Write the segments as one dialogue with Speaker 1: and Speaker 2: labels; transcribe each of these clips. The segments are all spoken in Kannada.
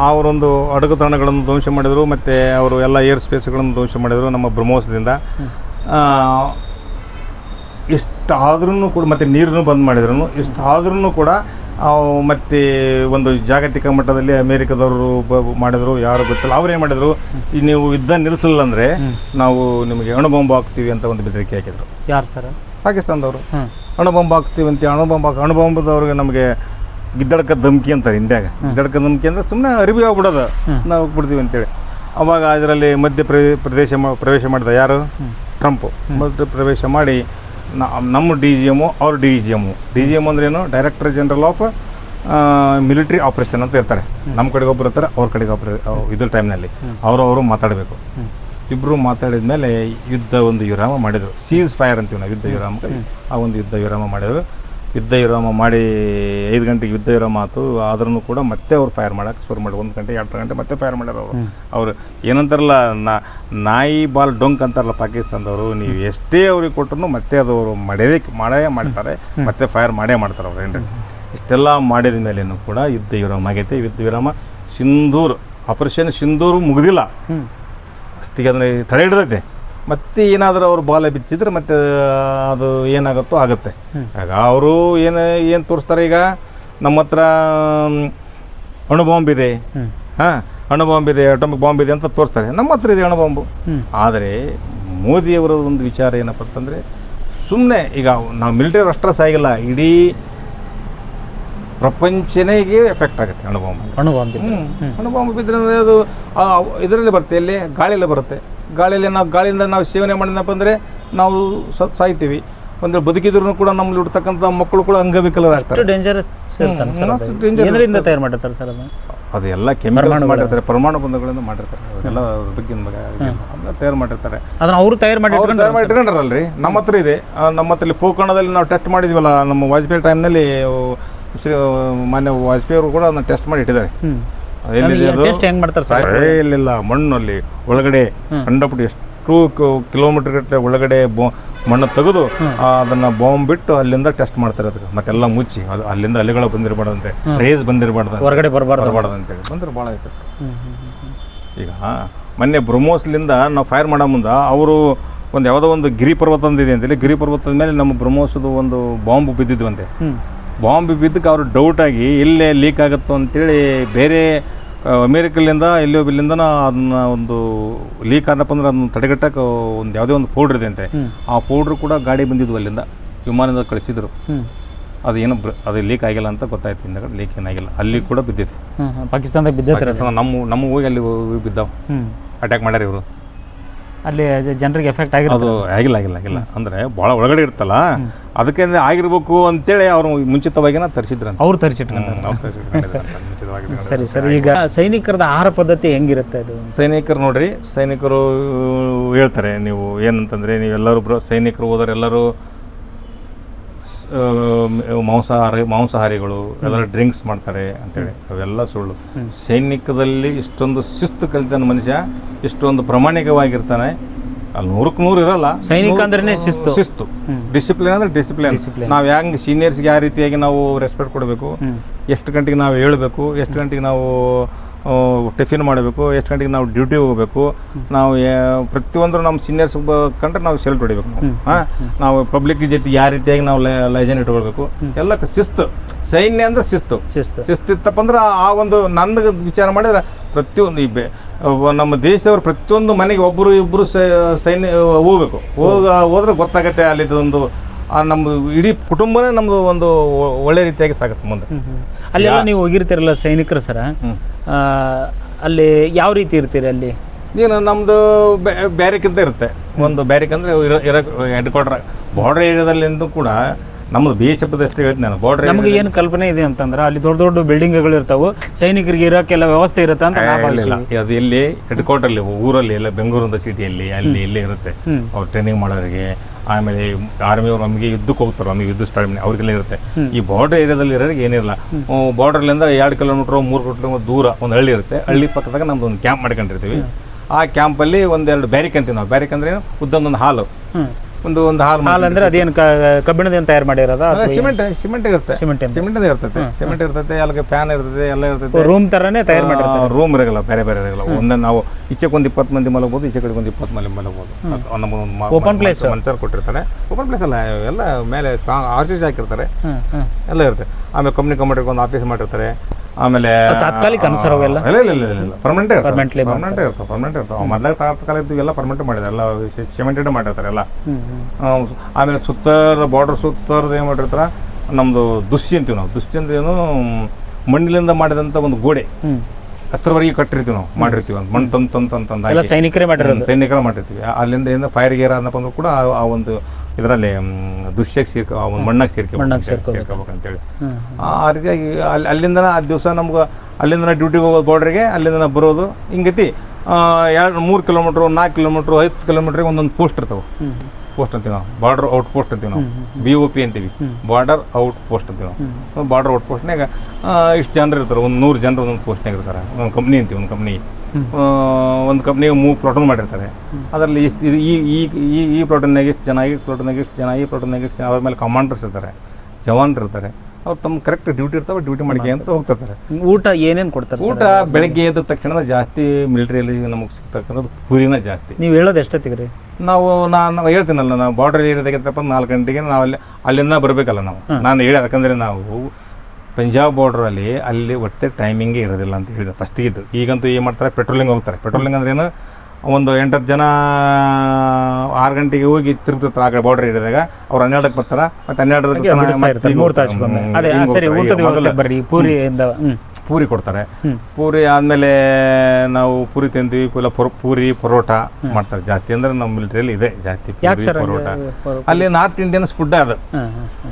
Speaker 1: ಅವರೊಂದು ಅಡಗುತಾಣಗಳನ್ನು ಧ್ವಂಸ ಮಾಡಿದರು ಮತ್ತು ಅವರು ಎಲ್ಲ ಏರ್ ಸ್ಪೇಸ್ಗಳನ್ನು ಧ್ವಂಸ ಮಾಡಿದರು ನಮ್ಮ ಬ್ರಹ್ಮೋಸದಿಂದ. ಇಷ್ಟಾದ್ರೂ ಕೂಡ ಮತ್ತು ನೀರನ್ನು ಬಂದ್ ಮಾಡಿದ್ರು ಇಷ್ಟಾದ್ರೂ ಕೂಡ ಮತ್ತು ಒಂದು ಜಾಗತಿಕ ಮಟ್ಟದಲ್ಲಿ ಅಮೇರಿಕದವರು ಬ- ಮಾಡಿದ್ರು ಯಾರು ಗೊತ್ತಿಲ್ಲ ಅವ್ರೇನು ಮಾಡಿದರು ಈ ನೀವು ಯುದ್ಧ ನಿಲ್ಲಿಸಲಿಲ್ಲ ಅಂದರೆ ನಾವು ನಿಮಗೆ ಅಣುಬಾಂಬ್ ಹಾಕ್ತೀವಿ ಅಂತ ಒಂದು ಬೆದರಿಕೆ ಹಾಕಿದರು.
Speaker 2: ಯಾರು ಸರ್
Speaker 1: ಪಾಕಿಸ್ತಾನದವರು. ಅಣುಬಾಂಬ್ ಹಾಕ್ತೀವಿ ಅಂತ ಅಣುಬಾಂಬ್ ಹಾಕಿ ಅಣುಬಾಂಬದವ್ರಿಗೆ ನಮಗೆ ಗಿದ್ದಡ್ಕ ಧಮ್ಕಿ ಅಂತಾರೆ ಹಿಂದ್ಯಾಗ. ಗಿದ್ದಡ್ಕ ಧಮ್ಕಿ ಅಂದ್ರೆ ಸುಮ್ಮನೆ ಅರಿವಿ ಆಗ್ಬಿಡೋದು. ನಾವು ಬಿಡ್ತೀವಿ ಅಂತೇಳಿ. ಅವಾಗ ಅದರಲ್ಲಿ ಮಧ್ಯ ಪ್ರದೇಶ ಪ್ರವೇಶ ಮಾಡಿದ ಯಾರು? ಟ್ರಂಪು. ಮಧ್ಯ ಪ್ರವೇಶ ಮಾಡಿ ನಮ್ಮ ಡಿ ಜಿ ಎಮ್ಮು ಅವ್ರ D G M. D G M ಅಂದ್ರೇನು director general of military operation ಅಂತ ಇರ್ತಾರೆ. ನಮ್ಮ ಕಡೆಗೆ ಒಬ್ಬರು ಇರ್ತಾರೆ ಅವ್ರ ಕಡೆಗೆ ಒಬ್ಬರು ಇದ್ರ ಟೈಮ್ನಲ್ಲಿ ಅವರು ಅವರು ಮಾತಾಡಬೇಕು. ಇಬ್ಬರು ಮಾತಾಡಿದ ಮೇಲೆ ಯುದ್ಧ ಒಂದು ವಿರಾಮ ಮಾಡಿದರು. ಸೀಸ್ ಫೈರ್ ಅಂತೀವಿ ನಾವು ಯುದ್ಧ ವಿರಾಮ. ಆ ಒಂದು ಯುದ್ಧ ವಿರಾಮ ಮಾಡಿದರು. ಯುದ್ಧ ವಿರಾಮ ಮಾಡಿ ಐದು ಗಂಟೆಗೆ ಯುದ್ಧ ವಿರಾಮ ಆಯ್ತು ಆದ್ರೂ ಕೂಡ ಮತ್ತೆ ಅವ್ರು ಫೈರ್ ಮಾಡೋಕೆ ಶುರು ಮಾಡಿ ಒಂದು ಗಂಟೆ ಎರಡು ಗಂಟೆ ಮತ್ತೆ ಫೈರ್ ಮಾಡ್ಯಾರ ಅವರು. ಅವರು ಏನಂತಾರಲ್ಲ ನಾ ನಾಯಿ ಬಾಲ್ ಡೊಂಕ್ ಅಂತಾರಲ್ಲ ಪಾಕಿಸ್ತಾನದವರು ನೀವು ಎಷ್ಟೇ ಅವ್ರಿಗೆ ಕೊಟ್ಟರು ಮತ್ತೆ ಅದು ಅವರು ಮಾಡೇ ಮಾಡೇ ಮಾಡ್ತಾರೆ ಮತ್ತೆ ಫೈರ್ ಮಾಡೇ ಮಾಡ್ತಾರೆ ಅವ್ರು ಏನು ಇಷ್ಟೆಲ್ಲ ಮಾಡಿದ ಮೇಲೇನು ಕೂಡ ಯುದ್ಧ ವಿರಾಮ ಆಗೈತೆ. ಯುದ್ಧ ವಿರಾಮ ಸಿಂಧೂರ್ ಆಪರೇಷನ್ ಸಿಂಧೂರು ಮುಗಿದಿಲ್ಲ. ಅಷ್ಟಿಗೆ ಅಂದರೆ ತಡೆ ಹಿಡ್ದೈತೆ. ಮತ್ತೆ ಏನಾದರೂ ಅವ್ರು ಬಾಲ ಬಿಚ್ಚಿದ್ರೆ ಮತ್ತೆ ಅದು ಏನಾಗುತ್ತೋ ಆಗುತ್ತೆ. ಆಗ ಅವರು ಏನು ಏನು ತೋರಿಸ್ತಾರೆ ಈಗ? ನಮ್ಮ ಹತ್ರ ಮ್, ಅಣು ಬಾಂಬ್ ಇದೆ. ಹಾಂ ಅಣು ಬಾಂಬ್ ಇದೆ ಅಟೋಮಿಕ್ ಬಾಂಬ್ ಇದೆ ಅಂತ ತೋರಿಸ್ತಾರೆ. ನಮ್ಮ ಹತ್ರ ಇದೆ ಅಣು ಬಾಂಬು.
Speaker 2: ಹ್ಮ್.
Speaker 1: ಆದರೆ ಮೋದಿಯವರ ಒಂದು ವಿಚಾರ ಏನಪ್ಪ ಅಂತಂದರೆ ಸುಮ್ಮನೆ ಈಗ ನಾವು ಮಿಲಿಟರಿ ಅಷ್ಟರ ಸಾಗಿಲ್ಲ ಇಡೀ ಪ್ರಪಂಚನೇಗೆ ಎಫೆಕ್ಟ್ ಆಗುತ್ತೆ ಅಣು ಬಾಂಬ್.
Speaker 2: ಅಣುಬಾಂಬ್
Speaker 1: ಹ್ಮ್. ಅಣುಬಾಂಬ್ ಬಿದ್ದರೆ ಅದು ಇದರಲ್ಲಿ ಬರುತ್ತೆ ಇಲ್ಲಿ ಗಾಳಿಯಲ್ಲಿ ಬರುತ್ತೆ. ಗಾಳಿಯಲ್ಲಿ ನಾವು ಗಾಳಿಯಿಂದ ನಾವು ಸೇವನೆ ಮಾಡಿದಪ್ಪ ಅಂದರೆ ನಾವು ಸತ್ ಸಾಯ್ತೀವಿ. ಅಂದರೆ ಬದುಕಿದ್ರು ಕೂಡ ನಮ್ಮಲ್ಲಿ ಹುಡ್ತಕ್ಕಂಥ ಮಕ್ಕಳು ಕೂಡ ಅಂಗವಿಕಲರಾಗ್ತಾರೆ.
Speaker 2: ಡೇಂಜರಸ್ ತಯಾರು ಮಾಡಿರ್ತಾರೆ ಸರ್ ಅದು?
Speaker 1: ಅದೆಲ್ಲ ಕೆಮಿಕಲ್ಸ್ ಮಾಡಿರ್ತಾರೆ ಪರಮಾಣು ಬಂಧಗಳಿಂದ ಮಾಡಿರ್ತಾರೆ. ಅದ್ರ ಬಗ್ಗೆ ನಮಗೆ ತಯಾರು ಮಾಡಿರ್ತಾರೆ.
Speaker 2: ಅದನ್ನ ಅವರು ತಯಾರು ಮಾಡಿ
Speaker 1: ಅವ್ರು ತಯಾರು ನಮ್ಮ ಹತ್ರ ಇದೆ. ನಮ್ಮ ಹತ್ರ ಇಲ್ಲಿ ಪೋಕಣದಲ್ಲಿ ನಾವು ಟೆಸ್ಟ್ ಮಾಡಿದ್ವಲ್ಲ ನಮ್ಮ ವಾಜಪೇಯಿ ಟೈಮ್ನಲ್ಲಿ ಶ್ರೀ ಮಾನ್ಯ ವಾಜಪೇಯಿ ಅವರು ಕೂಡ ಅದನ್ನ ಟೆಸ್ಟ್ ಮಾಡಿ ಇಟ್ಟಿದ್ದಾರೆ?
Speaker 2: ಟೆಸ್ಟ್ ಹೆಂಗ್ ಮಾಡ್ತಾರೆ ಸರ್?
Speaker 1: ಏ, ಇಲ್ಲಿಲ್ಲ ಮಣ್ಣಲ್ಲಿ ಒಳಗಡೆ ಕಂಡಪಟ್ಟು ಎಷ್ಟು ಕಿಲೋಮೀಟರ್ ಗಟ್ಟಲೆ ಒಳಗಡೆ ಬೊ ಮಣ್ಣು ತೆಗೆದು ಅದನ್ನ ಬಾಂಬ್ ಬಿಟ್ಟು ಅಲ್ಲಿಂದ ಟೆಸ್ಟ್ ಮಾಡ್ತಾರೆ ಅದಕ್ಕೆ. ಮತ್ತೆಲ್ಲ ಮುಚ್ಚಿ ಅದು ಅಲ್ಲಿಂದ ಅಲೆಗಳು ಬಂದಿರಬಾರ್ದಂತೆ ರೇಸ್ ಬಂದಿರಬಾರ್ದು
Speaker 2: ಹೊರಗಡೆ ಬರಬಾರ್ದು.
Speaker 1: ಬರಬಾರ್ದು ಅಂತೇಳಿ ಬಂದ್ರೆ ಭಾಳ ಆಯ್ತು. ಈಗ ಮೊನ್ನೆ ಬ್ರಹ್ಮೋಸ್ಲಿಂದ ನಾವು ಫೈರ್ ಮಾಡೋ ಮುಂದೆ ಅವರು ಒಂದು ಯಾವುದೋ ಒಂದು ಗಿರಿ ಪರ್ವತ ಅಂದಿದೆ ಅಂತೇಳಿ ಗಿರಿ ಪರ್ವತದ ಮೇಲೆ ನಮ್ಮ ಬ್ರಹ್ಮೋಸದ ಒಂದು ಬಾಂಬ್ ಬಿದ್ದಿದ್ವಂತೆ. ಬಾಂಬ್ ಬಿದ್ದಕ್ಕೆ ಅವರು ಡೌಟ್ ಆಗಿ ಎಲ್ಲೇ ಲೀಕ್ ಆಗುತ್ತೋ ಅಂತೇಳಿ ಬೇರೆ ಅಮೇರಿಕಲಿಂದ ಎಲ್ಲೋ ಬಿಲ್ಲಿಂದ ಅದನ್ನ ಒಂದು ಲೀಕ್ ಆದಪ್ಪ ಅಂದ್ರೆ ಅದನ್ನ ತಡೆಗಟ್ಟಕ್ಕೆ ಒಂದು ಯಾವುದೇ ಒಂದು ಪೌಡ್ರ್ ಇದೆ ಅಂತೆ ಆ ಪೌಡ್ರ್ ಕೂಡ ಗಾಡಿ ಬಂದಿದ್ವು ಅಲ್ಲಿಂದ. ವಿಮಾನದಿಂದ ಕಳಿಸಿದ್ರು. ಅದು ಏನು ಬ್ರ- ಅದು ಲೀಕ್ ಆಗಿಲ್ಲ ಅಂತ ಗೊತ್ತಾಯ್ತು ಹಿಂದಗಡೆ ಲೀಕ್ ಏನಾಗಿಲ್ಲ. ಅಲ್ಲಿ ಕೂಡ ಬಿದ್ದಿದೆ.
Speaker 2: ಪಾಕಿಸ್ತಾನದಾಗ
Speaker 1: ಬಿದ್ದ ನಮ್ಮ ನಮ್ಮ ಹೋಗಿ ಅಲ್ಲಿ ಬಿದ್ದಾವ. ಅಟ್ಯಾಕ್ ಮಾಡ್ಯಾರ ಇವರು.
Speaker 2: ಅಲ್ಲಿ ಜನರಿಗೆ ಎಫೆಕ್ಟ್ ಆಗಿರೋದು
Speaker 1: ಅದು ಆಗಿಲ್ಲ ಆಗಿಲ್ಲ ಆಗಿಲ್ಲ. ಅಂದರೆ ಭಾಳ ಒಳಗಡೆ ಇರ್ತಲ್ಲ ಅದಕ್ಕೆ ಆಗಿರ್ಬೇಕು ಅಂತೇಳಿ ಅವರು ಮುಂಚಿತವಾಗಿನ ತರಿಸಿದ್ರಂತ.
Speaker 2: ಅವ್ರು
Speaker 1: ತರಿಸಿಟ್ಟು
Speaker 2: ಸರಿ ಸರಿ. ಈಗ ಸೈನಿಕರದ ಆಹಾರ ಪದ್ಧತಿ ಹೆಂಗಿರುತ್ತೆ ಅದು?
Speaker 1: ಸೈನಿಕರು ನೋಡ್ರಿ ಸೈನಿಕರು ಹೇಳ್ತಾರೆ ನೀವು ಏನಂತಂದ್ರೆ ನೀವೆಲ್ಲರೂ ಬ್ರ ಸೈನಿಕರು ಹೋದರೆ ಎಲ್ಲರೂ ಸ್- ಆ, ಮಾಂಸಾಹಾರಿ ಮಾಂಸಾಹಾರಿಗಳು ಎಲ್ಲರೂ ಡ್ರಿಂಕ್ಸ್ ಮಾಡ್ತಾರೆ ಅಂತೇಳಿ. ಅವೆಲ್ಲ ಸುಳ್ಳು. ಸೈನಿಕದಲ್ಲಿ ಇಷ್ಟೊಂದು ಶಿಸ್ತು ಕಲಿತನ ಮನುಷ್ಯ ಇಷ್ಟೊಂದು ಪ್ರಾಮಾಣಿಕವಾಗಿರ್ತಾನೆ. ಅಲ್ಲಿ ನೂರಕ್ಕೆ ನೂರು ಇರಲ್ಲ.
Speaker 2: ಸೈನಿಕ ಅಂದ್ರೆ ಶಿಸ್ತು.
Speaker 1: ಶಿಸ್ತು. ಡಿಸಿಪ್ಲಿನ್ ಅಂದ್ರೆ ಡಿಸಿಪ್ಲಿನ್. ನಾವು ಹೆಂಗೆ ಸೀನಿಯರ್ಸ್ಗೆ ಯಾವ ರೀತಿಯಾಗಿ ನಾವು ರೆಸ್ಪೆಕ್ಟ್ ಕೊಡಬೇಕು? ಎಷ್ಟು ಗಂಟೆಗೆ ನಾವು ಹೇಳಬೇಕು? ಎಷ್ಟು ಗಂಟೆಗೆ ನಾವು ಟಿಫಿನ್ ಮಾಡಬೇಕು ಎಷ್ಟು ಗಂಟೆಗೆ ನಾವು ಡ್ಯೂಟಿ ಹೋಗಬೇಕು ನಾವು ಪ್ರತಿಯೊಂದರೂ ಪ್ರತಿಯೊಂದು ನಮ್ಮ ಸೀನಿಯರ್ಸ್ ಕಂಡ್ರೆ ನಾವು ಸೆಲ್ಟ್ ಹೊಡಿಬೇಕು ನಾವು. ಹಾಂ? ನಾವು ಪಬ್ಲಿಕ್ ಜೊತೆ ಯಾವ ರೀತಿಯಾಗಿ ನಾವು ಲೈಜನ್ ಇಟ್ಕೊಳ್ಬೇಕು. ಎಲ್ಲ ಶಿಸ್ತು. ಸೈನ್ಯ ಅಂದ್ರೆ ಶಿಸ್ತು.
Speaker 2: ಶಿಸ್ತು.
Speaker 1: ಇತ್ತಪ್ಪ ಅಂದ್ರೆ ಆ ಒಂದು ನನ್ನ ವಿಚಾರ ಮಾಡಿದ್ರೆ ಪ್ರತಿಯೊಂದು ಈ ನಮ್ಮ ದೇಶದವರು ಪ್ರತಿಯೊಂದು ಮನೆಗೆ ಒಬ್ಬರು ಇಬ್ಬರು ಸೈನ್ಯ ಹೋಗ್ಬೇಕು. ಹೋಗ ಹೋದ್ರೆ ಗೊತ್ತಾಗತ್ತೆ ಅಲ್ಲಿದ್ದು ಒಂದು ಆ ನಮ್ಮ ಇಡೀ ಕುಟುಂಬನೇ ನಮ್ಮದು ಒಂದು ಒಳ್ಳೆ ರೀತಿಯಾಗಿ ಸಾಗುತ್ತೆ ಮುಂದೆ.
Speaker 2: ಅಲ್ಲಿ. ಅಲ್ಲೆಲ್ಲ ನೀವು ಹೋಗಿರ್ತೀರಲ್ಲ ಸೈನಿಕರು ಸರ? ಅಲ್ಲಿ ಯಾವ ರೀತಿ ಇರ್ತೀರಿ ಅಲ್ಲಿ?
Speaker 1: ಏನು ನಮ್ಮದು ಬ್ಯಾರಿಕ್ ಅಂತ ಇರುತ್ತೆ. ಒಂದು ಬ್ಯಾರಿಕ್ ಅಂದರೆ ಇರೋ ಹೆಡ್ ಕ್ವಾರ್ಟರ್ ಬಾರ್ಡರ್ ಏರಿಯಾದಲ್ಲಿಂದ ಕೂಡ ನಮ್ಮದು ಬಿ ಎಚ್ ಎಫ್ ಅಷ್ಟೇ ಹೇಳ್ತೀನಿ ನಾನು ಬಾರ್ಡರ್
Speaker 2: ನಮಗೆ ಏನು ಕಲ್ಪನೆ ಇದೆ ಅಂತಂದ್ರೆ ಅಲ್ಲಿ ದೊಡ್ಡ ದೊಡ್ಡ ಬಿಲ್ಡಿಂಗ್ಗಳು ಇರ್ತಾವೆ ಸೈನಿಕರಿಗೆ ಇರೋಕ್ಕೆಲ್ಲ ವ್ಯವಸ್ಥೆ ಇರುತ್ತೆ ಅಂತ
Speaker 1: ಅದು ಇಲ್ಲಿ ಹೆಡ್ ಕ್ವಾರ್ಟರ್ ಊರಲ್ಲಿ ಎಲ್ಲ ಬೆಂಗಳೂರಿಂದ ಸಿಟಿಯಲ್ಲಿ ಅಲ್ಲಿ ಇಲ್ಲಿ ಇರುತ್ತೆ. ಅವ್ರು ಟ್ರೈನಿಂಗ್ ಮಾಡೋರಿಗೆ ಆಮೇಲೆ ಆರ್ಮಿಯವ್ರು ನಮಗೆ ಯುದ್ಧಕ್ಕೆ ಹೋಗ್ತಾರೆ ನಮಗೆ ಯುದ್ಧ ಸ್ಟಾರ್ಟ್ ಅವ್ರಿಗೆಲ್ಲ ಇರುತ್ತೆ. ಈ ಬಾರ್ಡರ್ ಏರಿಯಾದಲ್ಲಿ ಇರೋರಿಗೆ ಏನಿಲ್ಲ ಬಾರ್ಡರ್ಲಿಂದ ಎರಡು ಕಿಲೋಮೀಟ್ರ್ ಮೂರು ಕಿಲೋಮೀಟರ್ ದೂರ ಒಂದು ಹಳ್ಳಿ ಇರುತ್ತೆ. ಹಳ್ಳಿ ಪಕ್ಕದಾಗ ನಮ್ದು ಒಂದು ಕ್ಯಾಂಪ್ ಮಾಡ್ಕೊಂಡಿರ್ತೀವಿ. ಆ ಕ್ಯಾಂಪಲ್ಲಿ ಒಂದೆರಡು ಬ್ಯಾರಿಕ್ ಅಂತೀವಿ ನಾವು. ಬ್ಯಾರಿಕ್ ಅಂದ್ರೆ ಉದ್ದೊಂದೊಂದು ಹಾಲು. ಒಂದು ಒಂದು ಹಾಲ್
Speaker 2: ಹಾಲ್ ಅಂದ್ರೆ ಅದೇನು ಕಬ್ಬಿಣದಿಂದ ತಯಾರು ಮಾಡಿರೋದ
Speaker 1: ಸಿಮೆಂಟ್ ಸಿಮೆಂಟ್ ಇರುತ್ತೆ.
Speaker 2: ಸಿಮೆಂಟ್
Speaker 1: ಸಿಮೆಂಟ್ ಇರ್ತೈತೆ. ಸಿಮೆಂಟ್ ಇರ್ತೈತೆ ಅಲ್ಲಿಗೆ ಫ್ಯಾನ್ ಇರ್ತೈತೆ ಎಲ್ಲ ಇರ್ತೈತೆ.
Speaker 2: ರೂಮ್ ತರನೇ ತಯಾರು ಮಾಡಿ
Speaker 1: ರೂಮ್ ಇರಲ್ಲ ಬೇರೆ ಬೇರೆ ಇರಲ್ಲ. ಒಂದೇ ನಾವು ಈಚೆಗೆ ಒಂದು ಇಪ್ಪತ್ತು ಮಂದಿ ಮಲಗಬಹುದು ಈಚೆ ಕಡೆಗೆ ಒಂದು ಇಪ್ಪತ್ತು ಮಂದಿ ಮಲಗಬಹುದು ನಮ್ಮ
Speaker 2: ಓಪನ್ ಪ್ಲೇಸ್
Speaker 1: ಮಂಚರ್ ಕೊಟ್ಟಿರ್ತಾರೆ. ಓಪನ್ ಪ್ಲೇಸ್ ಅಲ್ಲ ಎಲ್ಲ ಮೇಲೆ ಆರ್ಚಿಸ್ ಹಾಕಿರ್ತಾರೆ. ಎಲ್ಲ ಇರುತ್ತೆ. ಆಮೇಲೆ ಕಂಪ್ನಿ ಕಂಪ್ಯೂಟರ್ಗೆ ಒಂದು ಆಫೀಸ್ ಮಾಡಿರ್ತಾರೆ. ಆಮೇಲೆ
Speaker 2: ತಾತ್ಕಾಲಿಕ ಅನುಸಾರ ಅವೆಲ್ಲ?
Speaker 1: ಇಲ್ಲ ಇಲ್ಲ ಇಲ್ಲ ಇಲ್ಲ ಪರ್ಮನೆಂಟ್
Speaker 2: Permanently
Speaker 1: ಪರ್ಮನೆಂಟ್ ಇರ್ತವೆ ಪರ್ಮನೆಂಟ್ ಇರ್ತವೆ ಮೊದಲಾಗ ತಾತ್ಕಾಲಿಕ ಎಲ್ಲ ಪರ್ಮನೆಂಟ್ ಮಾಡಿದ್ದಾರೆ ಎಲ್ಲ ಸಿಮೆಂಟೆಡ್ ಮಾಡಿರ್ತಾರೆ ಎಲ್ಲ. ಆಮೇಲೆ ಸುತ್ತರ ಬಾರ್ಡರ್ ಸುತ್ತರದ ಏನು ಮಾಡಿರ್ತಾರೆ? ನಮ್ಮದು ದುಸ್ತಿ ಅಂತೀವಿ ನಾವು. ದುಸ್ತಿ ಅಂದ್ರೆ ಏನು ಮಣ್ಣಿನಿಂದ ಮಾಡಿದಂಥ ಒಂದು ಗೋಡೆ. ಹತ್ರವರೆಗೆ ಕಟ್ಟಿರ್ತೀವಿ ನಾವು ಮಾಡಿರ್ತೀವಿ ಒಂದು ಮಣ್ಣು ತಂದು ತಂದು ತಂದು
Speaker 2: ಸೈನಿಕರೇ ಮಾಡಿರೋದು.
Speaker 1: ಸೈನಿಕರೇ ಮಾಡಿರ್ತೀವಿ. ಅಲ್ಲಿಂದ ಏನು ಫೈರ್ ಗೇರ್ ಅನ್ನಪ್ಪ ಅಂದ್ರೂ ಕೂಡ ಆ ಒಂದು ಇದರಲ್ಲಿ ದುಶ್ಯಕ್ಕೆ ಸೇರ್ಕ ಮಣ್ಣಕ್ಕೆ ಮಣ್ಣಾಗ ಸೇರ್ಕೋಬೇಕು. ಸೇರ್ಕೋಬೇಕಂತೇಳಿ. ಆ ರೀತಿಯಾಗಿ ಅಲ್ಲಿ ಅಲ್ಲಿಂದ ಆ ದಿವಸ ನಮ್ಗೆ ಅಲ್ಲಿಂದ ಡ್ಯೂಟಿಗೆ ಹೋಗೋದು ಬಾರ್ಡ್ರಿಗೆ ಅಲ್ಲಿಂದ ಬರೋದು. ಹಿಂಗೈತಿ ಎರಡು ಮೂರು ಕಿಲೋಮೀಟ್ರು ನಾಲ್ಕು ಕಿಲೋಮೀಟ್ರ್ ಐದು ಕಿಲೋಮೀಟ್ರಿಗೆ ಒಂದೊಂದು ಪೋಸ್ಟ್ ಇರ್ತಾವೆ. ಪೋಸ್ಟ್ ಅಂತೀವಿ ನಾವು. ಬಾರ್ಡರ್ ಔಟ್ ಪೋಸ್ಟ್ ಅಂತೀವಿ ನಾವು. ಬಿ ಓ ಪಿ ಅಂತೀವಿ. ಬಾರ್ಡರ್ ಔಟ್ ಪೋಸ್ಟ್ ಅಂತೀವಿ ನಾವು. ಬಾರ್ಡರ್ ಔಟ್ ಪೋಸ್ಟ್ನಾಗ ಇಷ್ಟು ಜನರು ಇರ್ತಾರೆ. ಒಂದು ನೂರು ಜನರು ಒಂದೊಂದು ಪೋಸ್ಟ್ನಾಗ ಇರ್ತಾರೆ. ಒಂದು ಕಂಪ್ನಿ ಅಂತೀವಿ ಒಂದು ಕಂಪ್ನಿ ಒಂದು ಕಂಪ್ನಿಗೆ ಮೂರು ಪ್ಲಾಟನ್ ಮಾಡಿರ್ತಾರೆ. ಅದರಲ್ಲಿ ಇಷ್ಟು ಇದು ಈ ಈ ಈ ಈ ಪ್ಲಾಟನ್ನಾಗ ಇಷ್ಟು ಜನ ಈ ಪ್ಲಾಟನ್ನಾಗ ಇಷ್ಟು ಜನ ಈ ಪ್ಲಾಟನ್ನಾಗ ಇಷ್ಟು ಜನ ಅದ್ರ ಮೇಲೆ ಕಮಾಂಡರ್ಸ್ ಇರ್ತಾರೆ. ಜವಾನ್ರು ಇರ್ತಾರೆ. ಅವ್ರು ತಮ್ಮ ಕರೆಕ್ಟ್ ಡ್ಯೂಟಿ ಇರ್ತಾವೆ ಡ್ಯೂಟಿ ಮಾಡಿ ಅಂತ ಹೋಗ್ತಿರ್ತಾರೆ.
Speaker 2: ಊಟ ಏನೇನು ಕೊಡ್ತಾರೆ
Speaker 1: ಊಟ ಬೆಳಗ್ಗೆ ಎದ್ದ ತಕ್ಷಣ ಜಾಸ್ತಿ ಮಿಲಿಟ್ರಿಯಲ್ಲಿ ನಮಗೆ ಸಿಗ್ತಕ್ಕಂಥದ್ದು ಪೂರಿನ ಜಾಸ್ತಿ.
Speaker 2: ನೀವು ಹೇಳೋದು ಎಷ್ಟೊತ್ತಿಗೆ ರೀ?
Speaker 1: ನಾವು ನಾನು ಹೇಳ್ತೀನಲ್ಲ ನಾವು ಬಾರ್ಡರ್ ಏರಿಯಾದಾಗಿತ್ತಪ್ಪ ನಾಲ್ಕು ಗಂಟೆಗೆ ನಾವು ಅಲ್ಲಿ ಅಲ್ಲಿಂದ ಬರಬೇಕಲ್ಲ ನಾವು. ನಾನು ಹೇಳಿ ಯಾಕಂದರೆ ನಾವು ಪಂಜಾಬ್ ಬಾರ್ಡ್ರಲ್ಲಿ ಅಲ್ಲಿ ಒಟ್ಟೆ ಟೈಮಿಂಗೇ ಇರೋದಿಲ್ಲ ಅಂತ ಹೇಳಿದೆ ಫಸ್ಟಿಗಿದ್ದು ಈಗಂತೂ ಏನು ಮಾಡ್ತಾರೆ ಪೆಟ್ರೋಲಿಂಗ್ ಹೋಗ್ತಾರೆ. ಪೆಟ್ರೋಲಿಂಗ್ ಅಂದ್ರೆ ಏನು? ಒಂದು ಎಂಟತ್ತು ಜನ ಆರು ಗಂಟೆಗೆ ಹೋಗಿ ತಿರುಗ್ತಿರ್ತಾರೆ ಆ ಕಡೆ ಬಾರ್ಡರ್ ಹಿಡಿದಾಗ ಅವ್ರು ಹನ್ನೆರಡಕ್ಕೆ ಬರ್ತಾರ ಮತ್ತು
Speaker 2: ಬರ್ರಿ ಪೂರಿಯಿಂದ
Speaker 1: ಪೂರಿ ಕೊಡ್ತಾರೆ. ಪೂರಿ ಆದಮೇಲೆ ನಾವು ಪೂರಿ ತಿಂತೀವಿ ಇಲ್ಲ ಪುರ- ಪೂರಿ ಪರೋಟ ಮಾಡ್ತಾರೆ. ಜಾಸ್ತಿ ಅಂದ್ರೆ ನಮ್ಮ ಮಿಲಿಟ್ರಿಯಲ್ಲಿ ಇದೆ ಜಾಸ್ತಿ ಪೂರಿ ಪರೋಟ? ಅಲ್ಲಿ ನಾರ್ತ್ ಇಂಡಿಯನ್ಸ್ ಫುಡ್ ಅದು.